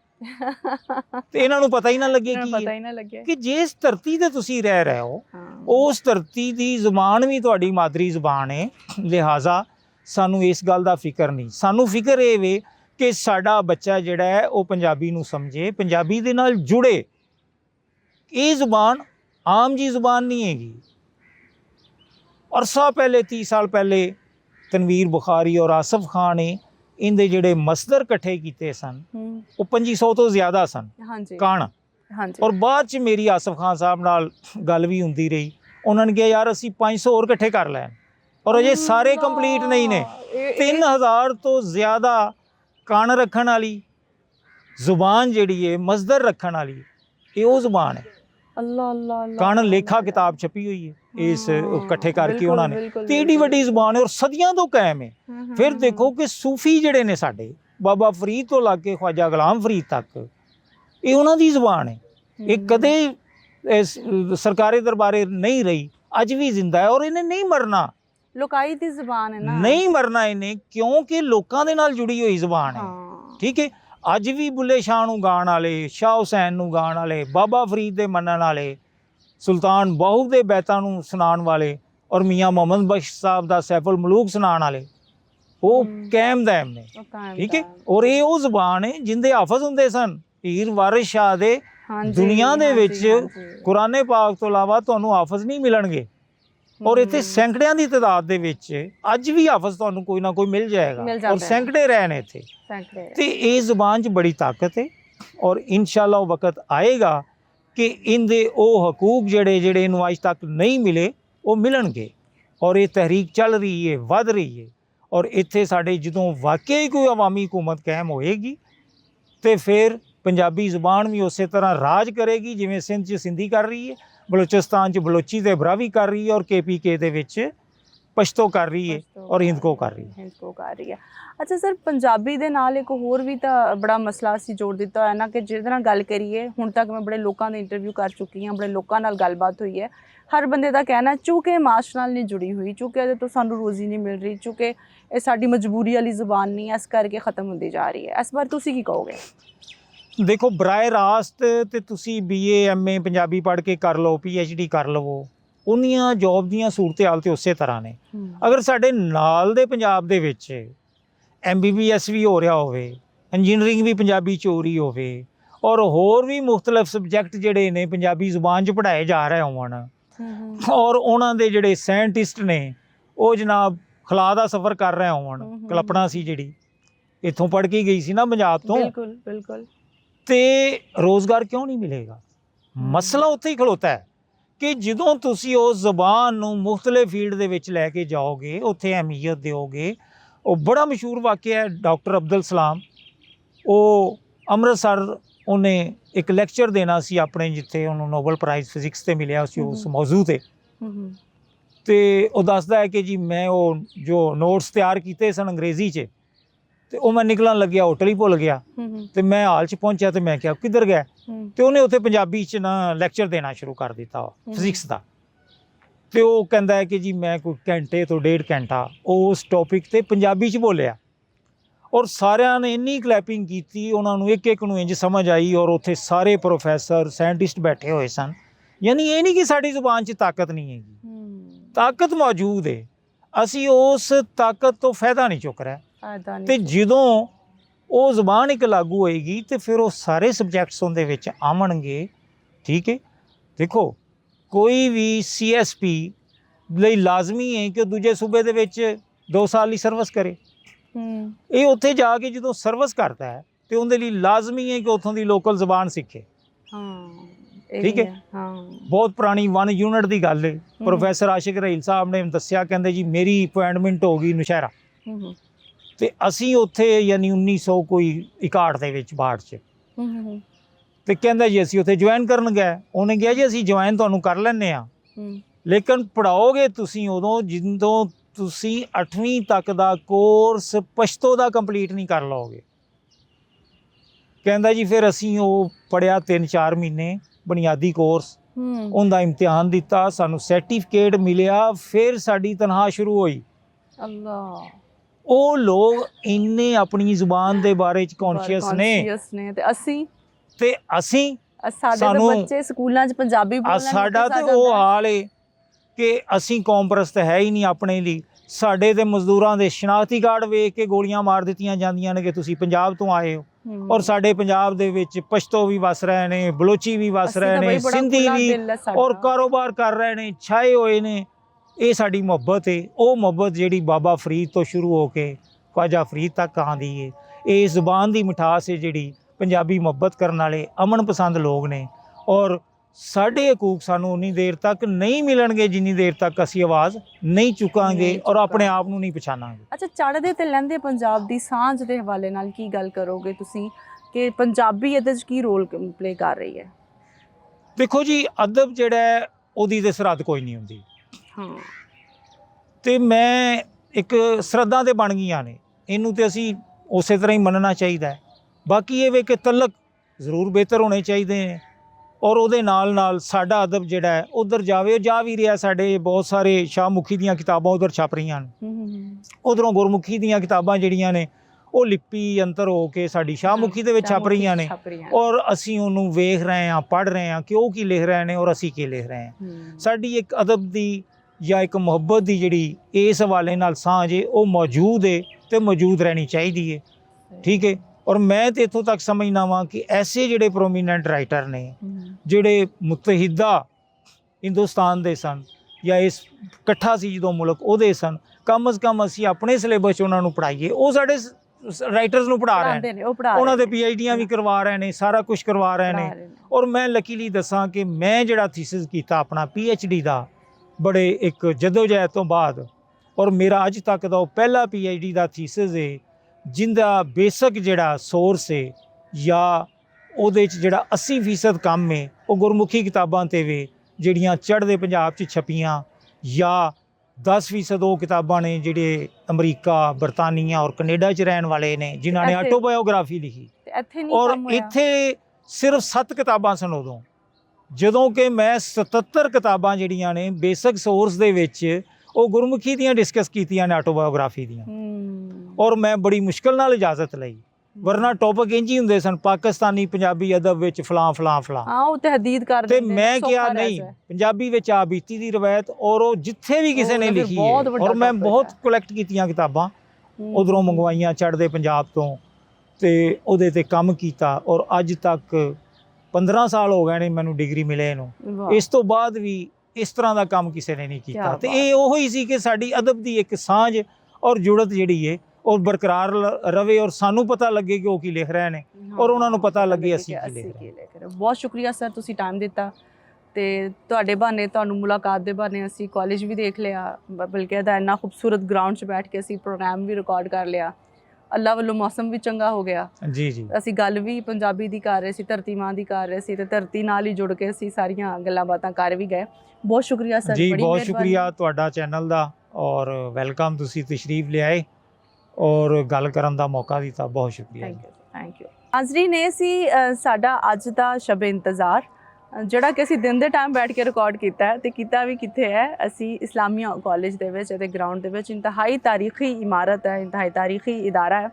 ਤੇ ਇਹਨਾਂ ਨੂੰ ਪਤਾ ਹੀ ਨਾ ਲੱਗੇ ਕੀ ਪਤਾ ਹੈ। ਹੀ ਨਾ ਲੱਗੇ। ਕਿ ਜਿਸ ਧਰਤੀ ਤੇ ਤੁਸੀਂ ਰਹਿ ਰਹੇ ਹੋ ਹਾਂ। ਉਸ ਧਰਤੀ ਦੀ ਜ਼ੁਬਾਨ ਵੀ ਤੁਹਾਡੀ ਮਾਦਰੀ ਜ਼ੁਬਾਨ ਹੈ। ਲਿਹਾਜ਼ਾ ਸਾਨੂੰ ਇਸ ਗੱਲ ਦਾ ਫਿਕਰ ਨਹੀਂ। ਸਾਨੂੰ ਫਿਕਰ ਇਹ ਵੇ ਕਿ ਸਾਡਾ ਬੱਚਾ ਜਿਹੜਾ ਹੈ ਉਹ ਪੰਜਾਬੀ ਨੂੰ ਸਮਝੇ ਪੰਜਾਬੀ ਦੇ ਨਾਲ ਜੁੜੇ। ਇਹ ਜ਼ੁਬਾਨ ਆਮ ਜੀ ਜ਼ੁਬਾਨ ਨਹੀਂ ਹੈਗੀ। ਅਰਸਾ ਪਹਿਲੇ 30 ਸਾਲ ਪਹਿਲੇ ਤਨਵੀਰ ਬੁਖਾਰੀ ਔਰ ਆਸਫ ਖਾਨ ਨੇ ਇਹਦੇ ਜਿਹੜੇ ਮਸਦਰ ਇਕੱਠੇ ਕੀਤੇ ਸਨ ਉਹ 2500 ਤੋਂ ਜ਼ਿਆਦਾ ਸਨ। ਹਾਂਜੀ। ਕਣ। ਹਾਂਜੀ। ਔਰ ਬਾਅਦ ਚ ਮੇਰੀ ਆਸਫ ਖਾਨ ਸਾਹਿਬ ਨਾਲ ਗੱਲ ਵੀ ਹੁੰਦੀ ਰਹੀ। ਉਹਨਾਂ ਨੇ ਕਿਹਾ ਯਾਰ ਅਸੀਂ 500 ਹੋਰ ਇਕੱਠੇ ਕਰ ਲੈਣ। ਔਰ ਅਜੇ ਸਾਰੇ ਕੰਪਲੀਟ ਨਹੀਂ ਨੇ। ਇਹ- ਇਹ- 3000 ਤੋਂ ਜ਼ਿਆਦਾ ਕਣ ਰੱਖਣ ਵਾਲੀ ਜ਼ੁਬਾਨ ਜਿਹੜੀ ਹੈ ਮਸਦਰ ਰੱਖਣ ਵਾਲੀ ਇਹ ਉਹ ਜ਼ੁਬਾਨ ਹੈ ਅੱਲਾ ਅੱਲਾ ਅੱਲਾ ਕਣ ਲੇਖਾ ਕਿਤਾਬ ਛਪੀ ਹੋਈ ਹੈ ਇਸ ਇਕੱਠੇ ਕਰਕੇ ਉਹਨਾਂ ਨੇ। ਤੇ ਏਡੀ। ਵੱਡੀ ਜ਼ੁਬਾਨ ਹੈ ਔਰ ਸਦੀਆਂ ਤੋਂ ਕਾਇਮ ਹੈ। ਫਿਰ ਦੇਖੋ ਕਿ ਸੂਫੀ ਜਿਹੜੇ ਨੇ ਸਾਡੇ ਬਾਬਾ ਫਰੀਦ ਤੋਂ ਲੱਗ ਕੇ ਖਵਾਜਾ ਗੁਲਾਮ ਫਰੀਦ ਤੱਕ ਇਹ ਉਹਨਾਂ ਦੀ ਜ਼ੁਬਾਨ ਹੈ। ਇਹ ਕਦੇ ਇਸ ਸਰਕਾਰੀ ਦਰਬਾਰੇ ਨਹੀਂ ਰਹੀ ਅੱਜ ਵੀ ਜ਼ਿੰਦਾ ਹੈ ਔਰ ਇਹਨੇ ਨਹੀਂ ਮਰਨਾ। ਲੋਕਾਈ ਦੀ ਜ਼ੁਬਾਨ ਹੈ ਨਾ। ਨਹੀਂ ਮਰਨਾ ਇਹਨੇ ਕਿਉਂਕਿ ਲੋਕਾਂ ਦੇ ਨਾਲ ਜੁੜੀ ਹੋਈ ਜ਼ੁਬਾਨ ਹਾਂ। ਠੀਕ ਹੈ? ਅੱਜ ਵੀ ਬੁੱਲੇ ਸ਼ਾਹ ਨੂੰ ਗਾਣ ਵਾਲੇ ਸ਼ਾਹ ਹੁਸੈਨ ਨੂੰ ਗਾਣ ਵਾਲੇ ਬਾਬਾ ਫਰੀਦ ਦੇ ਮੰਨਣ ਵਾਲੇ ਸੁਲਤਾਨ ਬਾਹੂ ਦੇ ਬੈਤਾਂ ਨੂੰ ਸੁਣਾਉਣ ਵਾਲੇ ਔਰ ਮੀਆਂ ਮੁਹੰਮਦ ਬਖਸ਼ ਸਾਹਿਬ ਦਾ ਸੈਫੁਲ ਮਲੂਕ ਸੁਣਾਉਣ ਵਾਲੇ ਉਹ। ਕਾਇਮ ਦੈਮ ਨੇ ਠੀਕ ਹੈ। ਔਰ ਇਹ ਉਹ ਜ਼ੁਬਾਨ ਹੈ ਜਿੰਦੇ ਹਾਫਜ਼ ਹੁੰਦੇ ਸਨ ਪੀਰ ਵਾਰਿਸ ਸ਼ਾਹ ਦੇ ਦੁਨੀਆ ਦੇ ਵਿੱਚ। ਕੁਰਾਨੇ ਪਾਕ ਤੋਂ ਇਲਾਵਾ ਤੁਹਾਨੂੰ ਹਾਫਜ਼ ਨਹੀਂ ਮਿਲਣਗੇ ਔਰ ਇੱਥੇ ਸੈਂਕੜਿਆਂ ਦੀ ਤਾਦਾਦ ਦੇ ਵਿੱਚ ਅੱਜ ਵੀ ਹਾਫਜ਼ ਤੁਹਾਨੂੰ ਕੋਈ ਨਾ ਕੋਈ ਮਿਲ ਜਾਏਗਾ। ਔਰ। ਸੈਂਕੜੇ ਰਹੇ ਨੇ ਇੱਥੇ। ਸੈਂਕੜੇ। ਤੇ ਇਹ ਜ਼ੁਬਾਨ 'ਚ ਬੜੀ ਤਾਕਤ ਹੈ ਔਰ ਇਨਸ਼ਾਅੱਲਾ ਉਹ ਵਕਤ ਆਏਗਾ ਕਿ ਇਹਦੇ ਉਹ ਹਕੂਕ ਜਿਹੜੇ ਜਿਹੜੇ ਇਹਨੂੰ ਅੱਜ ਤੱਕ ਨਹੀਂ ਮਿਲੇ ਉਹ ਮਿਲਣਗੇ। ਔਰ ਇਹ ਤਹਿਰੀਕ ਚੱਲ ਰਹੀ ਹੈ ਵੱਧ ਰਹੀ ਹੈ। ਔਰ ਇੱਥੇ ਸਾਡੇ ਜਦੋਂ ਵਾਕਿਆ ਹੀ ਕੋਈ ਆਵਾਮੀ ਹਕੂਮਤ ਕਾਇਮ ਹੋਏਗੀ ਤੇ ਫਿਰ ਪੰਜਾਬੀ ਜ਼ੁਬਾਨ ਵੀ ਉਸੇ ਤਰ੍ਹਾਂ ਰਾਜ ਕਰੇਗੀ ਜਿਵੇਂ ਸਿੰਧ 'ਚ ਸਿੰਧੀ ਕਰ ਰਹੀ ਹੈ ਬਲੋਚਿਸਤਾਨ 'ਚ ਬਲੋਚੀ ਤੇ ਬਰਾਵੀ ਕਰ ਰਹੀ ਹੈ ਔਰ ਕੇਪੀਕੇ ਦੇ ਵਿੱਚ ਪਸ਼ਤੋ ਕਰ ਰਹੀ ਹੈ ਔਰ ਹਿੰਦਕੋ ਕਰ ਰਹੀ ਹੈ। ਹਿੰਦਕੋ ਕਰ ਰਹੀ ਹੈ। ਅੱਛਾ ਸਰ ਪੰਜਾਬੀ ਦੇ ਨਾਲ ਇੱਕ ਹੋਰ ਵੀ ਤਾਂ ਬੜਾ ਮਸਲਾ ਅਸੀਂ ਜੋੜ ਦਿੱਤਾ ਹੋਇਆ ਨਾ ਕਿ ਜਿਹਦੇ ਨਾਲ ਗੱਲ ਕਰੀਏ ਹੁਣ ਤੱਕ ਮੈਂ ਬੜੇ ਲੋਕਾਂ ਦੇ ਇੰਟਰਵਿਊ ਕਰ ਚੁੱਕੀ ਹਾਂ ਬੜੇ ਲੋਕਾਂ ਨਾਲ ਗੱਲਬਾਤ ਹੋਈ ਹੈ। ਹਰ ਬੰਦੇ ਦਾ ਕਹਿਣਾ ਚੂੰਕਿ ਮਾਸ਼ ਨਾਲ ਨਹੀਂ ਜੁੜੀ ਹੋਈ ਚੂੰਕਿ ਇਹਦੇ ਤੋਂ ਸਾਨੂੰ ਰੋਜ਼ੀ ਨਹੀਂ ਮਿਲ ਰਹੀ ਚੂੰਕਿ ਇਹ ਸਾਡੀ ਮਜਬੂਰੀ ਵਾਲੀ ਜ਼ੁਬਾਨ ਨਹੀਂ ਇਸ ਕਰਕੇ ਖਤਮ ਹੁੰਦੀ ਜਾ ਰਹੀ ਹੈ। ਇਸ ਬਾਰੇ ਤੁਸੀਂ ਕੀ ਕਹੋਗੇ? ਦੇਖੋ ਬਰਾਏ ਰਾਸਤ ਤੇ ਤੁਸੀਂ ਬੀਏ ਐਮਏ ਪੰਜਾਬੀ ਪੜ੍ਹ ਕੇ ਕਰ ਲਓ ਪੀਐਚਡੀ ਕਰ ਲਵੋ ਉਹਨੀਆਂ ਜੌਬ ਦੀਆਂ ਸੂਰਤ-ਹਾਲ ਤੇ ਉਸੇ ਤਰ੍ਹਾਂ ਨੇ। ਅਗਰ ਸਾਡੇ ਨਾਲ ਦੇ ਪੰਜਾਬ ਦੇ ਵਿੱਚ ਐਮਬੀਬੀਐਸ ਵੀ ਹੋ ਰਿਹਾ ਹੋਵੇ ਇੰਜੀਨੀਅਰਿੰਗ ਵੀ ਪੰਜਾਬੀ ਚ ਹੋ ਰਹੀ ਹੋਵੇ ਔਰ ਹੋਰ ਵੀ ਮੁxtਲਫ ਸਬਜੈਕਟ ਜਿਹੜੇ ਨੇ ਪੰਜਾਬੀ ਜ਼ੁਬਾਨ 'ਚ ਪੜ੍ਹਾਏ ਜਾ ਰਹੇ ਹੋਣ ਔਰ ਉਹਨਾਂ ਦੇ ਜਿਹੜੇ ਸਾਇੰਟਿਸਟ ਨੇ ਉਹ ਜਨਾਬ ਖਲਾ ਦਾ ਸਫ਼ਰ ਕਰ ਰਹੇ ਹੋਣ ਕਲਪਨਾ ਸੀ ਜਿਹੜੀ ਇੱਥੋਂ ਪੜ੍ਹ ਕੇ ਗਈ ਸੀ ਨਾ ਪੰਜਾਬ ਤੋਂ। ਬਿਲਕੁਲ ਬਿਲਕੁਲ। ਤੇ ਰੋਜ਼ਗਾਰ ਕਿਉਂ ਨਹੀਂ ਮਿਲੇਗਾ। ਮਸਲਾ ਉੱਥੇ ਹੀ ਖਲੋਤਾ ਹੈ ਕਿ ਜਦੋਂ ਤੁਸੀਂ ਉਸ ਜ਼ਬਾਨ ਨੂੰ ਮੁxtਲਫ ਫੀਲਡ ਦੇ ਵਿੱਚ ਲੈ ਕੇ ਜਾਓਗੇ ਉੱਥੇ ਅਹਿਮੀਅਤ ਦਿਓਗੇ ਉਹ ਬੜਾ ਮਸ਼ਹੂਰ ਵਾਕਿਆ ਹੈ ਡਾਕਟਰ ਅਬਦੁਲ ਸਲਾਮ ਉਹ ਅੰਮ੍ਰਿਤਸਰ ਉਹਨੇ ਇੱਕ ਲੈਕਚਰ ਦੇਣਾ ਸੀ ਆਪਣੇ ਜਿੱਥੇ ਉਹਨੂੰ ਨੋਬਲ ਪ੍ਰਾਈਜ਼ ਫਿਜ਼ਿਕਸ ਤੇ ਮਿਲਿਆ ਸੀ ਉਸ। ਮੌਜੂ ਤੇ ਤੇ ਉਹ ਦੱਸਦਾ ਹੈ ਕਿ ਜੀ ਮੈਂ ਉਹ ਜੋ ਨੋਟਸ ਤਿਆਰ ਕੀਤੇ ਸਨ ਅੰਗਰੇਜ਼ੀ 'ਚ ਤੇ ਉਹ ਮੈਂ ਨਿਕਲਣ ਲੱਗਿਆ ਹੋਟਲ ਹੀ ਭੁੱਲ ਗਿਆ। ਤੇ ਮੈਂ ਹਾਲ 'ਚ ਪਹੁੰਚਿਆ ਤੇ ਮੈਂ ਕਿਹਾ ਕਿੱਧਰ ਗਿਆ? ਤੇ ਉਹਨੇ ਉੱਥੇ ਪੰਜਾਬੀ 'ਚ ਨਾ ਲੈਕਚਰ ਦੇਣਾ ਸ਼ੁਰੂ ਕਰ ਦਿੱਤਾ। ਫਿਜ਼ਿਕਸ ਦਾ। ਤੇ ਉਹ ਕਹਿੰਦਾ ਹੈ ਕਿ ਜੀ ਮੈਂ ਕੋਈ ਘੰਟੇ ਤੋਂ ਡੇਢ ਘੰਟਾ ਉਸ ਟੌਪਿਕ ਤੇ ਪੰਜਾਬੀ 'ਚ ਬੋਲਿਆ। ਔਰ ਸਾਰਿਆਂ ਨੇ ਇੰਨੀ ਕਲੈਪਿੰਗ ਕੀਤੀ ਉਹਨਾਂ ਨੂੰ ਇੱਕ ਇੱਕ ਨੂੰ ਇੰਜ ਸਮਝ ਆਈ ਔਰ ਉੱਥੇ ਸਾਰੇ ਪ੍ਰੋਫੈਸਰ ਸਾਇੰਟਿਸਟ ਬੈਠੇ ਹੋਏ ਸਨ। ਯਾਨੀ ਇਹ ਨਹੀਂ ਕਿ ਸਾਡੀ ਜ਼ੁਬਾਨ 'ਚ ਤਾਕਤ ਨਹੀਂ ਹੈਗੀ। ਤਾਕਤ ਮੌਜੂਦ ਹੈ ਅਸੀਂ ਉਸ ਤਾਕਤ ਤੋਂ ਫਾਇਦਾ ਨਹੀਂ ਚੁੱਕ ਰਹੇ। ਨਹੀਂ ਤੇ ਜਦੋਂ ਉਹ ਜ਼ੁਬਾਨ ਇੱਕ ਲਾਗੂ ਹੋਏਗੀ ਤੇ ਫਿਰ ਉਹ ਸਾਰੇ ਸਬਜੈਕਟਸ ਉਹਦੇ ਵਿੱਚ ਆਵਣਗੇ ਠੀਕ ਹੈ ਦੇਖੋ ਕੋਈ ਵੀ ਸੀਐਸਪੀ ਲਈ ਲਾਜ਼ਮੀ ਹੈ ਕਿ ਉਹ ਦੂਜੇ ਸੂਬੇ ਦੇ ਵਿੱਚ 2 ਸਾਲ ਦੀ ਸਰਵਿਸ ਕਰੇ। ਇਹ ਉੱਥੇ ਜਾ ਕੇ ਜਦੋਂ ਸਰਵਿਸ ਕਰਦਾ ਹੈ ਤੇ ਉਹਦੇ ਲਈ ਲਾਜ਼ਮੀ ਹੈ ਕਿ ਉੱਥੋਂ ਦੀ ਲੋਕਲ ਜ਼ੁਬਾਨ ਸਿੱਖੇ। ਹਾਂ ਇਹ ਠੀਕ ਵੀ ਹੈ। ਹਾਂ। ਬਹੁਤ ਪੁਰਾਣੀ 1 ਯੂਨਿਟ ਦੀ ਗੱਲ ਹੈ। ਪ੍ਰੋਫੈਸਰ ਆਸ਼ਿਕ ਰਹੀਲ ਸਾਹਿਬ ਨੇ ਦੱਸਿਆ ਕਹਿੰਦੇ ਜੀ ਮੇਰੀ ਅਪਾਇੰਟਮੈਂਟ ਹੋ ਗਈ ਨੁਸ਼ਹਿਰਾ। ਤੇ ਅਸੀਂ ਉੱਥੇ ਯਾਨੀ 1900 ਕੋਈ 61 ਦੇ ਵਿੱਚ ਬਾੜ 'ਚ। ਤੇ ਕਹਿੰਦਾ ਜੀ ਅਸੀਂ ਉੱਥੇ ਜੁਆਇਨ ਕਰਨ ਗਏ। ਉਹਨੇ ਕਿਹਾ ਜੀ ਅਸੀਂ ਜੁਆਇਨ ਤੁਹਾਨੂੰ ਕਰ ਲੈਂਦੇ ਆ ਲੇਕਿਨ ਪੜਾਓਗੇ ਤੁਸੀਂ ਉਦੋਂ ਜਦੋਂ ਤੁਸੀਂ 8ਵੀਂ ਤੱਕ ਦਾ ਕੋਰਸ ਪਸ਼ਤੋ ਦਾ ਕੰਪਲੀਟ ਨਹੀਂ ਕਰ ਲਓਗੇ। ਕਹਿੰਦਾ ਜੀ ਫਿਰ ਅਸੀਂ ਉਹ ਪੜਿਆ 3-4 ਮਹੀਨੇ ਬੁਨਿਆਦੀ ਕੋਰਸ। ਉਹਦਾ ਇਮਤਿਹਾਨ ਦਿੱਤਾ ਸਾਨੂੰ ਸਰਟੀਫਿਕੇਟ ਮਿਲਿਆ ਫਿਰ ਸਾਡੀ ਤਨਖਾਹ ਸ਼ੁਰੂ ਹੋਈ। ਅੱਲਾ। ਉਹ ਲੋਕ ਇੰਨੇ ਆਪਣੀ ਜ਼ੁਬਾਨ ਦੇ ਬਾਰੇ ਚ ਕੌਨਸ਼ੀਅਸ ਨੇ। ਨੇ ਤੇ ਅਸੀਂ ਤੇ ਅਸੀਂ ਅ- ਸਾਡੇ ਤਾਂ ਸਾਨੂੰ- ਬੱਚੇ ਸਕੂਲਾਂ 'ਚ ਪੰਜਾਬੀ ਆ ਬੋਲਣ ਸਾਡਾ ਤੇ ਉਹ ਹਾਲ ਏ ਕਿ ਅਸੀਂ ਕੌਮ ਪ੍ਰਸਤ ਹੈ ਹੀ ਨਹੀਂ ਆਪਣੇ ਲਈ। ਸਾਡੇ ਤੇ ਮਜ਼ਦੂਰਾਂ ਦੇ ਸ਼ਨਾਖਤੀ ਕਾਰਡ ਵੇਖ ਕੇ ਗੋਲੀਆਂ ਮਾਰ ਦਿੱਤੀਆਂ ਜਾਂਦੀਆਂ ਨੇ ਕਿ ਤੁਸੀਂ ਪੰਜਾਬ ਤੋਂ ਆਏ ਹੋ। ਔਰ ਸਾਡੇ ਪੰਜਾਬ ਦੇ ਵਿੱਚ ਪਸ਼ਤੋ ਵੀ ਵਸ ਰਹੇ ਨੇ ਬਲੋਚੀ ਵੀ ਵਸ ਰਹੇ ਨੇ ਸਿੰਧੀ ਵੀ ਔਰ ਕਾਰੋਬਾਰ ਕਰ ਰਹੇ ਨੇ ਛਾਏ ਹੋਏ ਨੇ। ਇਹ ਸਾਡੀ ਮੁਹੱਬਤ ਏ। ਉਹ ਮੁਹੱਬਤ ਜਿਹੜੀ ਬਾਬਾ ਫਰੀਦ ਤੋਂ ਸ਼ੁਰੂ ਹੋ ਕੇ ਖਵਾਜਾ ਫਰੀਦ ਤੱਕ ਆਂਦੀ ਏ। ਇਹ ਜ਼ੁਬਾਨ ਦੀ ਮਿਠਾਸ ਏ ਜਿਹੜੀ ਪੰਜਾਬੀ ਮੁਹੱਬਤ ਕਰਨ ਵਾਲੇ ਅਮਨ ਪਸੰਦ ਲੋਕ ਨੇ। ਔਰ ਸਾਡੇ ਹਕੂਕ ਸਾਨੂੰ ਉਨੀ ਦੇਰ ਤੱਕ ਨਹੀਂ ਮਿਲਣਗੇ ਜਿੰਨੀ ਦੇਰ ਤੱਕ ਅਸੀਂ ਆਵਾਜ਼ ਨਹੀਂ ਚੁੱਕਾਂਗੇ ਔਰ ਆਪਣੇ। ਆਪ ਨੂੰ ਨਹੀਂ ਪਛਾਣਾਂਗੇ। ਅੱਛਾ ਚੜ੍ਹਦੇ ਤੇ ਲਹਿੰਦੇ ਪੰਜਾਬ ਦੀ ਸਾਂਝ ਦੇ ਹਵਾਲੇ ਨਾਲ ਕੀ ਗੱਲ ਕਰੋਗੇ ਤੁਸੀਂ? ਕਿ ਪੰਜਾਬੀ ਇਹਦੇ 'ਚ ਕੀ ਰੋਲ ਪਲੇ ਕਰ ਰਹੀ ਹੈ? ਦੇਖੋ ਜੀ ਅਦਬ ਜਿਹੜਾ ਹੈ ਉਹਦੀ ਤੇ ਸਰਹੱਦ ਕੋਈ ਨਹੀਂ ਹੁੰਦੀ। ਹਾਂ। ਤੇ ਮੈਂ ਇੱਕ ਸਰਹੱਦਾਂ ਤੇ ਬਣ ਗਈਆਂ ਨੇ। ਇਹਨੂੰ ਤੇ ਅਸੀਂ ਉਸੇ ਤਰ੍ਹਾਂ ਹੀ ਮੰਨਣਾ ਚਾਹੀਦਾ ਹੈ। ਬਾਕੀ ਇਹ ਵੇ ਕਿ ਤਲਕ ਜ਼ਰੂਰ ਬਿਹਤਰ ਹੋਣੇ ਚਾਹੀਦੇ ਨੇ ਔਰ ਉਹਦੇ ਨਾਲ ਨਾਲ ਸਾਡਾ ਅਦਬ ਜਿਹੜਾ ਹੈ ਉਧਰ ਜਾਵੇ ਉਹ ਜਾ ਵੀ ਰਿਹਾ ਸਾਡੇ ਬਹੁਤ ਸਾਰੇ ਸ਼ਾਹਮੁਖੀ ਦੀਆਂ ਕਿਤਾਬਾਂ ਉਧਰ ਛਪ ਰਹੀਆਂ ਨੇ। ਹੂੰ ਹੂੰ, ਹੂੰ। ਉਧਰੋਂ ਗੁਰਮੁਖੀ ਦੀਆਂ ਕਿਤਾਬਾਂ ਜਿਹੜੀਆਂ ਨੇ ਉਹ ਲਿਪੀ ਅੰਤਰ ਹੋ ਕੇ ਸਾਡੀ ਸ਼ਾਹਮੁਖੀ ਦੇ ਵਿੱਚ ਛਪ ਰਹੀਆਂ ਨੇ। ਔਰ ਅਸੀਂ ਉਹਨੂੰ ਵੇਖ ਰਹੇ ਹਾਂ ਪੜ੍ਹ ਰਹੇ ਹਾਂ ਕਿ ਉਹ ਕੀ ਲਿਖ ਰਹੇ ਨੇ ਔਰ ਅਸੀਂ ਕੀ ਲਿਖ ਰਹੇ ਹਾਂ। ਸਾਡੀ ਇੱਕ ਅਦਬ ਦੀ ਜਾਂ ਇੱਕ ਮੁਹੱਬਤ ਦੀ ਜਿਹੜੀ ਇਸ ਹਵਾਲੇ ਨਾਲ ਸਾਂਝ ਹੈ ਉਹ ਮੌਜੂਦ ਹੈ ਤੇ ਮੌਜੂਦ ਰਹਿਣੀ ਚਾਹੀਦੀ ਹੈ ਠੀਕ ਹੈ ਔਰ ਮੈਂ ਤੇ ਇੱਥੋਂ ਤੱਕ ਸਮਝਦਾ ਵਾਂ ਕਿ ਐਸੇ ਜਿਹੜੇ ਪ੍ਰੋਮੀਨੈਂਟ ਰਾਈਟਰ ਨੇ ਜਿਹੜੇ ਮੁਤਹਿਦਾ ਹਿੰਦੁਸਤਾਨ ਦੇ ਸਨ ਜਾਂ ਇਸ ਇਕੱਠਾ ਸੀ ਜਦੋਂ ਮੁਲਕ ਉਹਦੇ ਸਨ ਕਮ ਅਜ਼ ਕਮ ਅਸੀਂ ਆਪਣੇ ਸਿਲੇਬਸ 'ਚ ਉਹਨਾਂ ਨੂੰ ਪੜ੍ਹਾਈਏ ਉਹ ਸਾਡੇ ਰਾਈਟਰਸ ਨੂੰ ਪੜ੍ਹਾ ਰਹੇ ਨੇ ਪੜ੍ਹਾਉਂਦੇ ਨੇ ਉਹ ਪੜ੍ਹਾ ਉਹਨਾਂ ਦੇ ਨੇ। ਪੀਐਚਡੀਆਂ ਵੀ ਕਰਵਾ ਰਹੇ ਨੇ ਸਾਰਾ ਕੁਝ ਕਰਵਾ ਰਹੇ ਨੇ ਨੇ। ਔਰ ਮੈਂ ਲੱਕੀਲੀ ਦੱਸਾਂ ਕਿ ਮੈਂ ਜਿਹੜਾ ਥੀਸਿਸ ਕੀਤਾ ਆਪਣਾ ਡੀ ਦਾ ਬੜੇ ਇੱਕ ਜਦੋਜਹਿਦ ਤੋਂ ਬਾਅਦ ਔਰ ਮੇਰਾ ਅੱਜ ਤੱਕ ਦਾ ਉਹ ਪਹਿਲਾ ਡੀ ਦਾ ਥੀਸਿਸ ਹੈ ਜਿੰਦਾ ਬੇਸਿਕ ਜਿਹੜਾ ਸੋਰਸ ਹੈ ਜਾਂ ਉਹਦੇ 'ਚ ਜਿਹੜਾ 80% ਕੰਮ ਹੈ ਉਹ ਗੁਰਮੁਖੀ ਕਿਤਾਬਾਂ ਤੇ ਵੇ ਜਿਹੜੀਆਂ ਚੜ੍ਹਦੇ ਪੰਜਾਬ 'ਚ ਛਪੀਆਂ ਜਾਂ 10% ਉਹ ਕਿਤਾਬਾਂ ਨੇ ਜਿਹੜੇ ਅਮਰੀਕਾ ਬਰਤਾਨੀਆ ਔਰ ਕੈਨੇਡਾ 'ਚ ਰਹਿਣ ਵਾਲੇ ਨੇ ਜਿਨ੍ਹਾਂ ਨੇ ਇੱਥੇ- ਆਟੋਬਾਇਓਗ੍ਰਾਫੀ ਲਿਖੀ। ਤੇ ਇੱਥੇ ਨਹੀਂ ਔਰ ਕੰਮ ਹੋਇਆ। ਇੱਥੇ ਸਿਰਫ 7 ਕਿਤਾਬਾਂ ਸਨ ਉਦੋਂ। ਜਦੋਂ ਕਿ ਮੈਂ 77 ਕਿਤਾਬਾਂ ਜਿਹੜੀਆਂ ਨੇ ਬੇਸਿਕ ਸੋਰਸ ਦੇ ਵਿੱਚ ਉਹ ਗੁਰਮੁਖੀ ਦੀਆਂ ਡਿਸਕਸ ਕੀਤੀਆਂ ਨੇ ਆਟੋਬਾਇਓਗ੍ਰਾਫੀ ਦੀਆਂ। ਔਰ ਮੈਂ ਬੜੀ ਮੁਸ਼ਕਲ ਨਾਲ ਇਜਾਜ਼ਤ ਲਈ। ਵਰਨਾ ਟੌਪਿਕ ਇੰਜ ਹੀ ਹੁੰਦੇ ਸਨ ਪਾਕਿਸਤਾਨੀ ਪੰਜਾਬੀ ਅਦਬ ਵਿੱਚ ਫਲਾਂ ਫਲਾਂ ਫਲਾਂ ਹਾਂ ਉਹ ਤਹਦੀਦ ਕਰ ਤੇ ਦਿੰਦੇ ਨੇ, ਮੈਂ ਕਿਹਾ ਨਹੀਂ। ਪੰਜਾਬੀ ਵਿੱਚ ਆ ਬੀਤੀ ਦੀ ਰਵਾਇਤ ਔਰ ਉਹ ਜਿੱਥੇ ਵੀ ਕਿਸੇ ਨੇ ਤਾਂ ਲਿਖੀ ਹੈ ਔਰ ਮੈਂ ਬਹੁਤ। ਕਲੈਕਟ ਕੀਤੀਆਂ ਕਿਤਾਬਾਂ ਉਧਰੋਂ ਮੰਗਵਾਈਆਂ ਚੜ੍ਹਦੇ ਪੰਜਾਬ ਤੋਂ ਤੇ ਉਹਦੇ ਤੇ ਕੰਮ ਕੀਤਾ ਔਰ ਅੱਜ ਤੱਕ 15 ਸਾਲ ਹੋ ਗਏ ਨੇ ਮੈਨੂੰ ਡਿਗਰੀ ਮਿਲੇ ਨੂੰ। ਇਸ ਤੋਂ ਬਾਅਦ ਵੀ ਇਸ ਤਰ੍ਹਾਂ ਦਾ ਕੰਮ ਕਿਸੇ ਨੇ ਨਹੀਂ ਕੀਤਾ ਤੇ। ਇਹ ਉਹੀ ਸੀ ਕਿ ਸਾਡੀ ਅਦਬ ਦੀ ਇੱਕ ਸਾਂਝ ਔਰ ਜੁੜਤ ਜਿਹੜੀ ਹੈ ਉਹ ਬਰਕਰਾਰ ਰਵੇ ਔਰ ਸਾਨੂੰ ਪਤਾ ਲੱਗੇ ਕਿ ਉਹ ਕੀ ਲਿਖ ਰਹੇ ਨੇ ਔਰ ਉਹਨਾਂ ਨੂੰ ਪਤਾ ਲੱਗੇ ਅਸੀਂ ਕਿ ਲਿਖ ਰਹੇ ਹਾਂ। ਬਹੁਤ ਸ਼ੁਕਰੀਆ ਸਰ ਤੁਸੀਂ ਟਾਈਮ ਦਿੱਤਾ ਤੇ ਤੁਹਾਡੇ ਬਹਾਨੇ ਤੁਹਾਨੂੰ ਮੁਲਾਕਾਤ ਦੇ ਬਹਾਨੇ ਅਸੀਂ ਕਾਲਜ ਵੀ ਦੇਖ ਲਿਆ ਬਲਕਿ ਇਹਦਾ ਇੰਨਾ ਖੂਬਸੂਰਤ ਗਰਾਊਂਡ 'ਚ ਬੈਠ ਕੇ ਅਸੀਂ ਪ੍ਰੋਗਰਾਮ ਵੀ ਰਿਕਾਰਡ ਕਰ ਲਿਆ। ਅੱਲਾ ਵੱਲੋਂ ਮੌਸਮ ਵੀ ਚੰਗਾ ਹੋ ਗਿਆ। ਜੀ ਜੀ। ਅਸੀਂ ਗੱਲ ਵੀ ਪੰਜਾਬੀ ਦੀ ਕਰ ਰਹੇ ਸੀ ਧਰਤੀ ਮਾਂ ਦੀ ਕਰ ਰਹੇ ਸੀ ਤੇ ਧਰਤੀ ਨਾਲ ਹੀ ਜੁੜ ਕੇ ਅਸੀਂ ਸਾਰੀਆਂ ਗੱਲਾਂ ਬਾਤਾਂ ਕਰ ਵੀ ਗਏ। ਬਹੁਤ ਸ਼ੁਕਰੀਆ ਸਰ ਜੀ ਬਹੁਤ। ਸ਼ੁਕਰੀਆ ਤੁਹਾਡਾ ਚੈਨਲ ਦਾ ਔਰ ਵੈਲਕਮ ਤੁਸੀਂ ਤਸ਼ਰੀਫ ਲਿਆਏ। ਔਰ ਗੱਲ ਕਰਨ ਦਾ ਮੌਕਾ ਦਿੱਤਾ। ਬਹੁਤ ਸ਼ੁਕਰੀਆ ਥੈਂਕ ਯੂ ਥੈਂਕ ਯੂ ਹਾਜ਼ਰੀਨ ਇਹ ਸੀ ਸਾਡਾ ਅੱਜ ਦਾ ਸ਼ਬ ਇੰਤਜ਼ਾਰ ਜਿਹੜਾ ਕਿ ਅਸੀਂ ਦਿਨ ਦੇ ਟਾਈਮ ਬੈਠ ਕੇ ਰਿਕਾਰਡ ਕੀਤਾ ਹੈ ਤੇ ਕੀਤਾ ਵੀ ਕਿੱਥੇ ਹੈ? ਅਸੀਂ ਇਸਲਾਮੀਆ ਕਾਲਜ ਦੇ ਵਿੱਚ ਅਤੇ ਗਰਾਊਂਡ ਦੇ ਵਿੱਚ ਇੰਤਹਾਈ ਤਾਰੀਖੀ ਇਮਾਰਤ ਹੈ ਇੰਤਹਾਈ ਤਾਰੀਖੀ ਇਦਾਰਾ ਹੈ।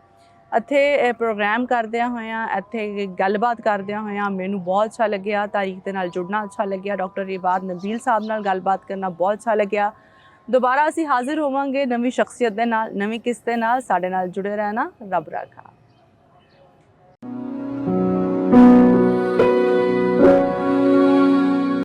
ਇੱਥੇ ਪ੍ਰੋਗਰਾਮ ਕਰਦਿਆਂ ਹੋਇਆਂ ਇੱਥੇ ਗੱਲਬਾਤ ਕਰਦਿਆਂ ਹੋਇਆਂ ਮੈਨੂੰ ਬਹੁਤ ਅੱਛਾ ਲੱਗਿਆ। ਤਾਰੀਖ ਦੇ ਨਾਲ ਜੁੜਨਾ ਅੱਛਾ ਲੱਗਿਆ। ਡਾਕਟਰ ਰਿਵਾਦ ਨਬੀਲ ਸਾਹਿਬ ਨਾਲ ਗੱਲਬਾਤ ਕਰਨਾ ਬਹੁਤ ਅੱਛਾ ਲੱਗਿਆ। ਦੁਬਾਰਾ ਅਸੀਂ ਹਾਜ਼ਰ ਹੋਵਾਂਗੇ ਨਵੀਂ ਸ਼ਖਸੀਅਤ ਦੇ ਨਾਲ, ਨਵੀਂ ਕਿਸ ਦੇ ਨਾਲ, ਸਾਡੇ ਨਾਲ ਜੁੜੇ ਰਹਿਣਾ ਰੱਬ ਰਾਖਾ।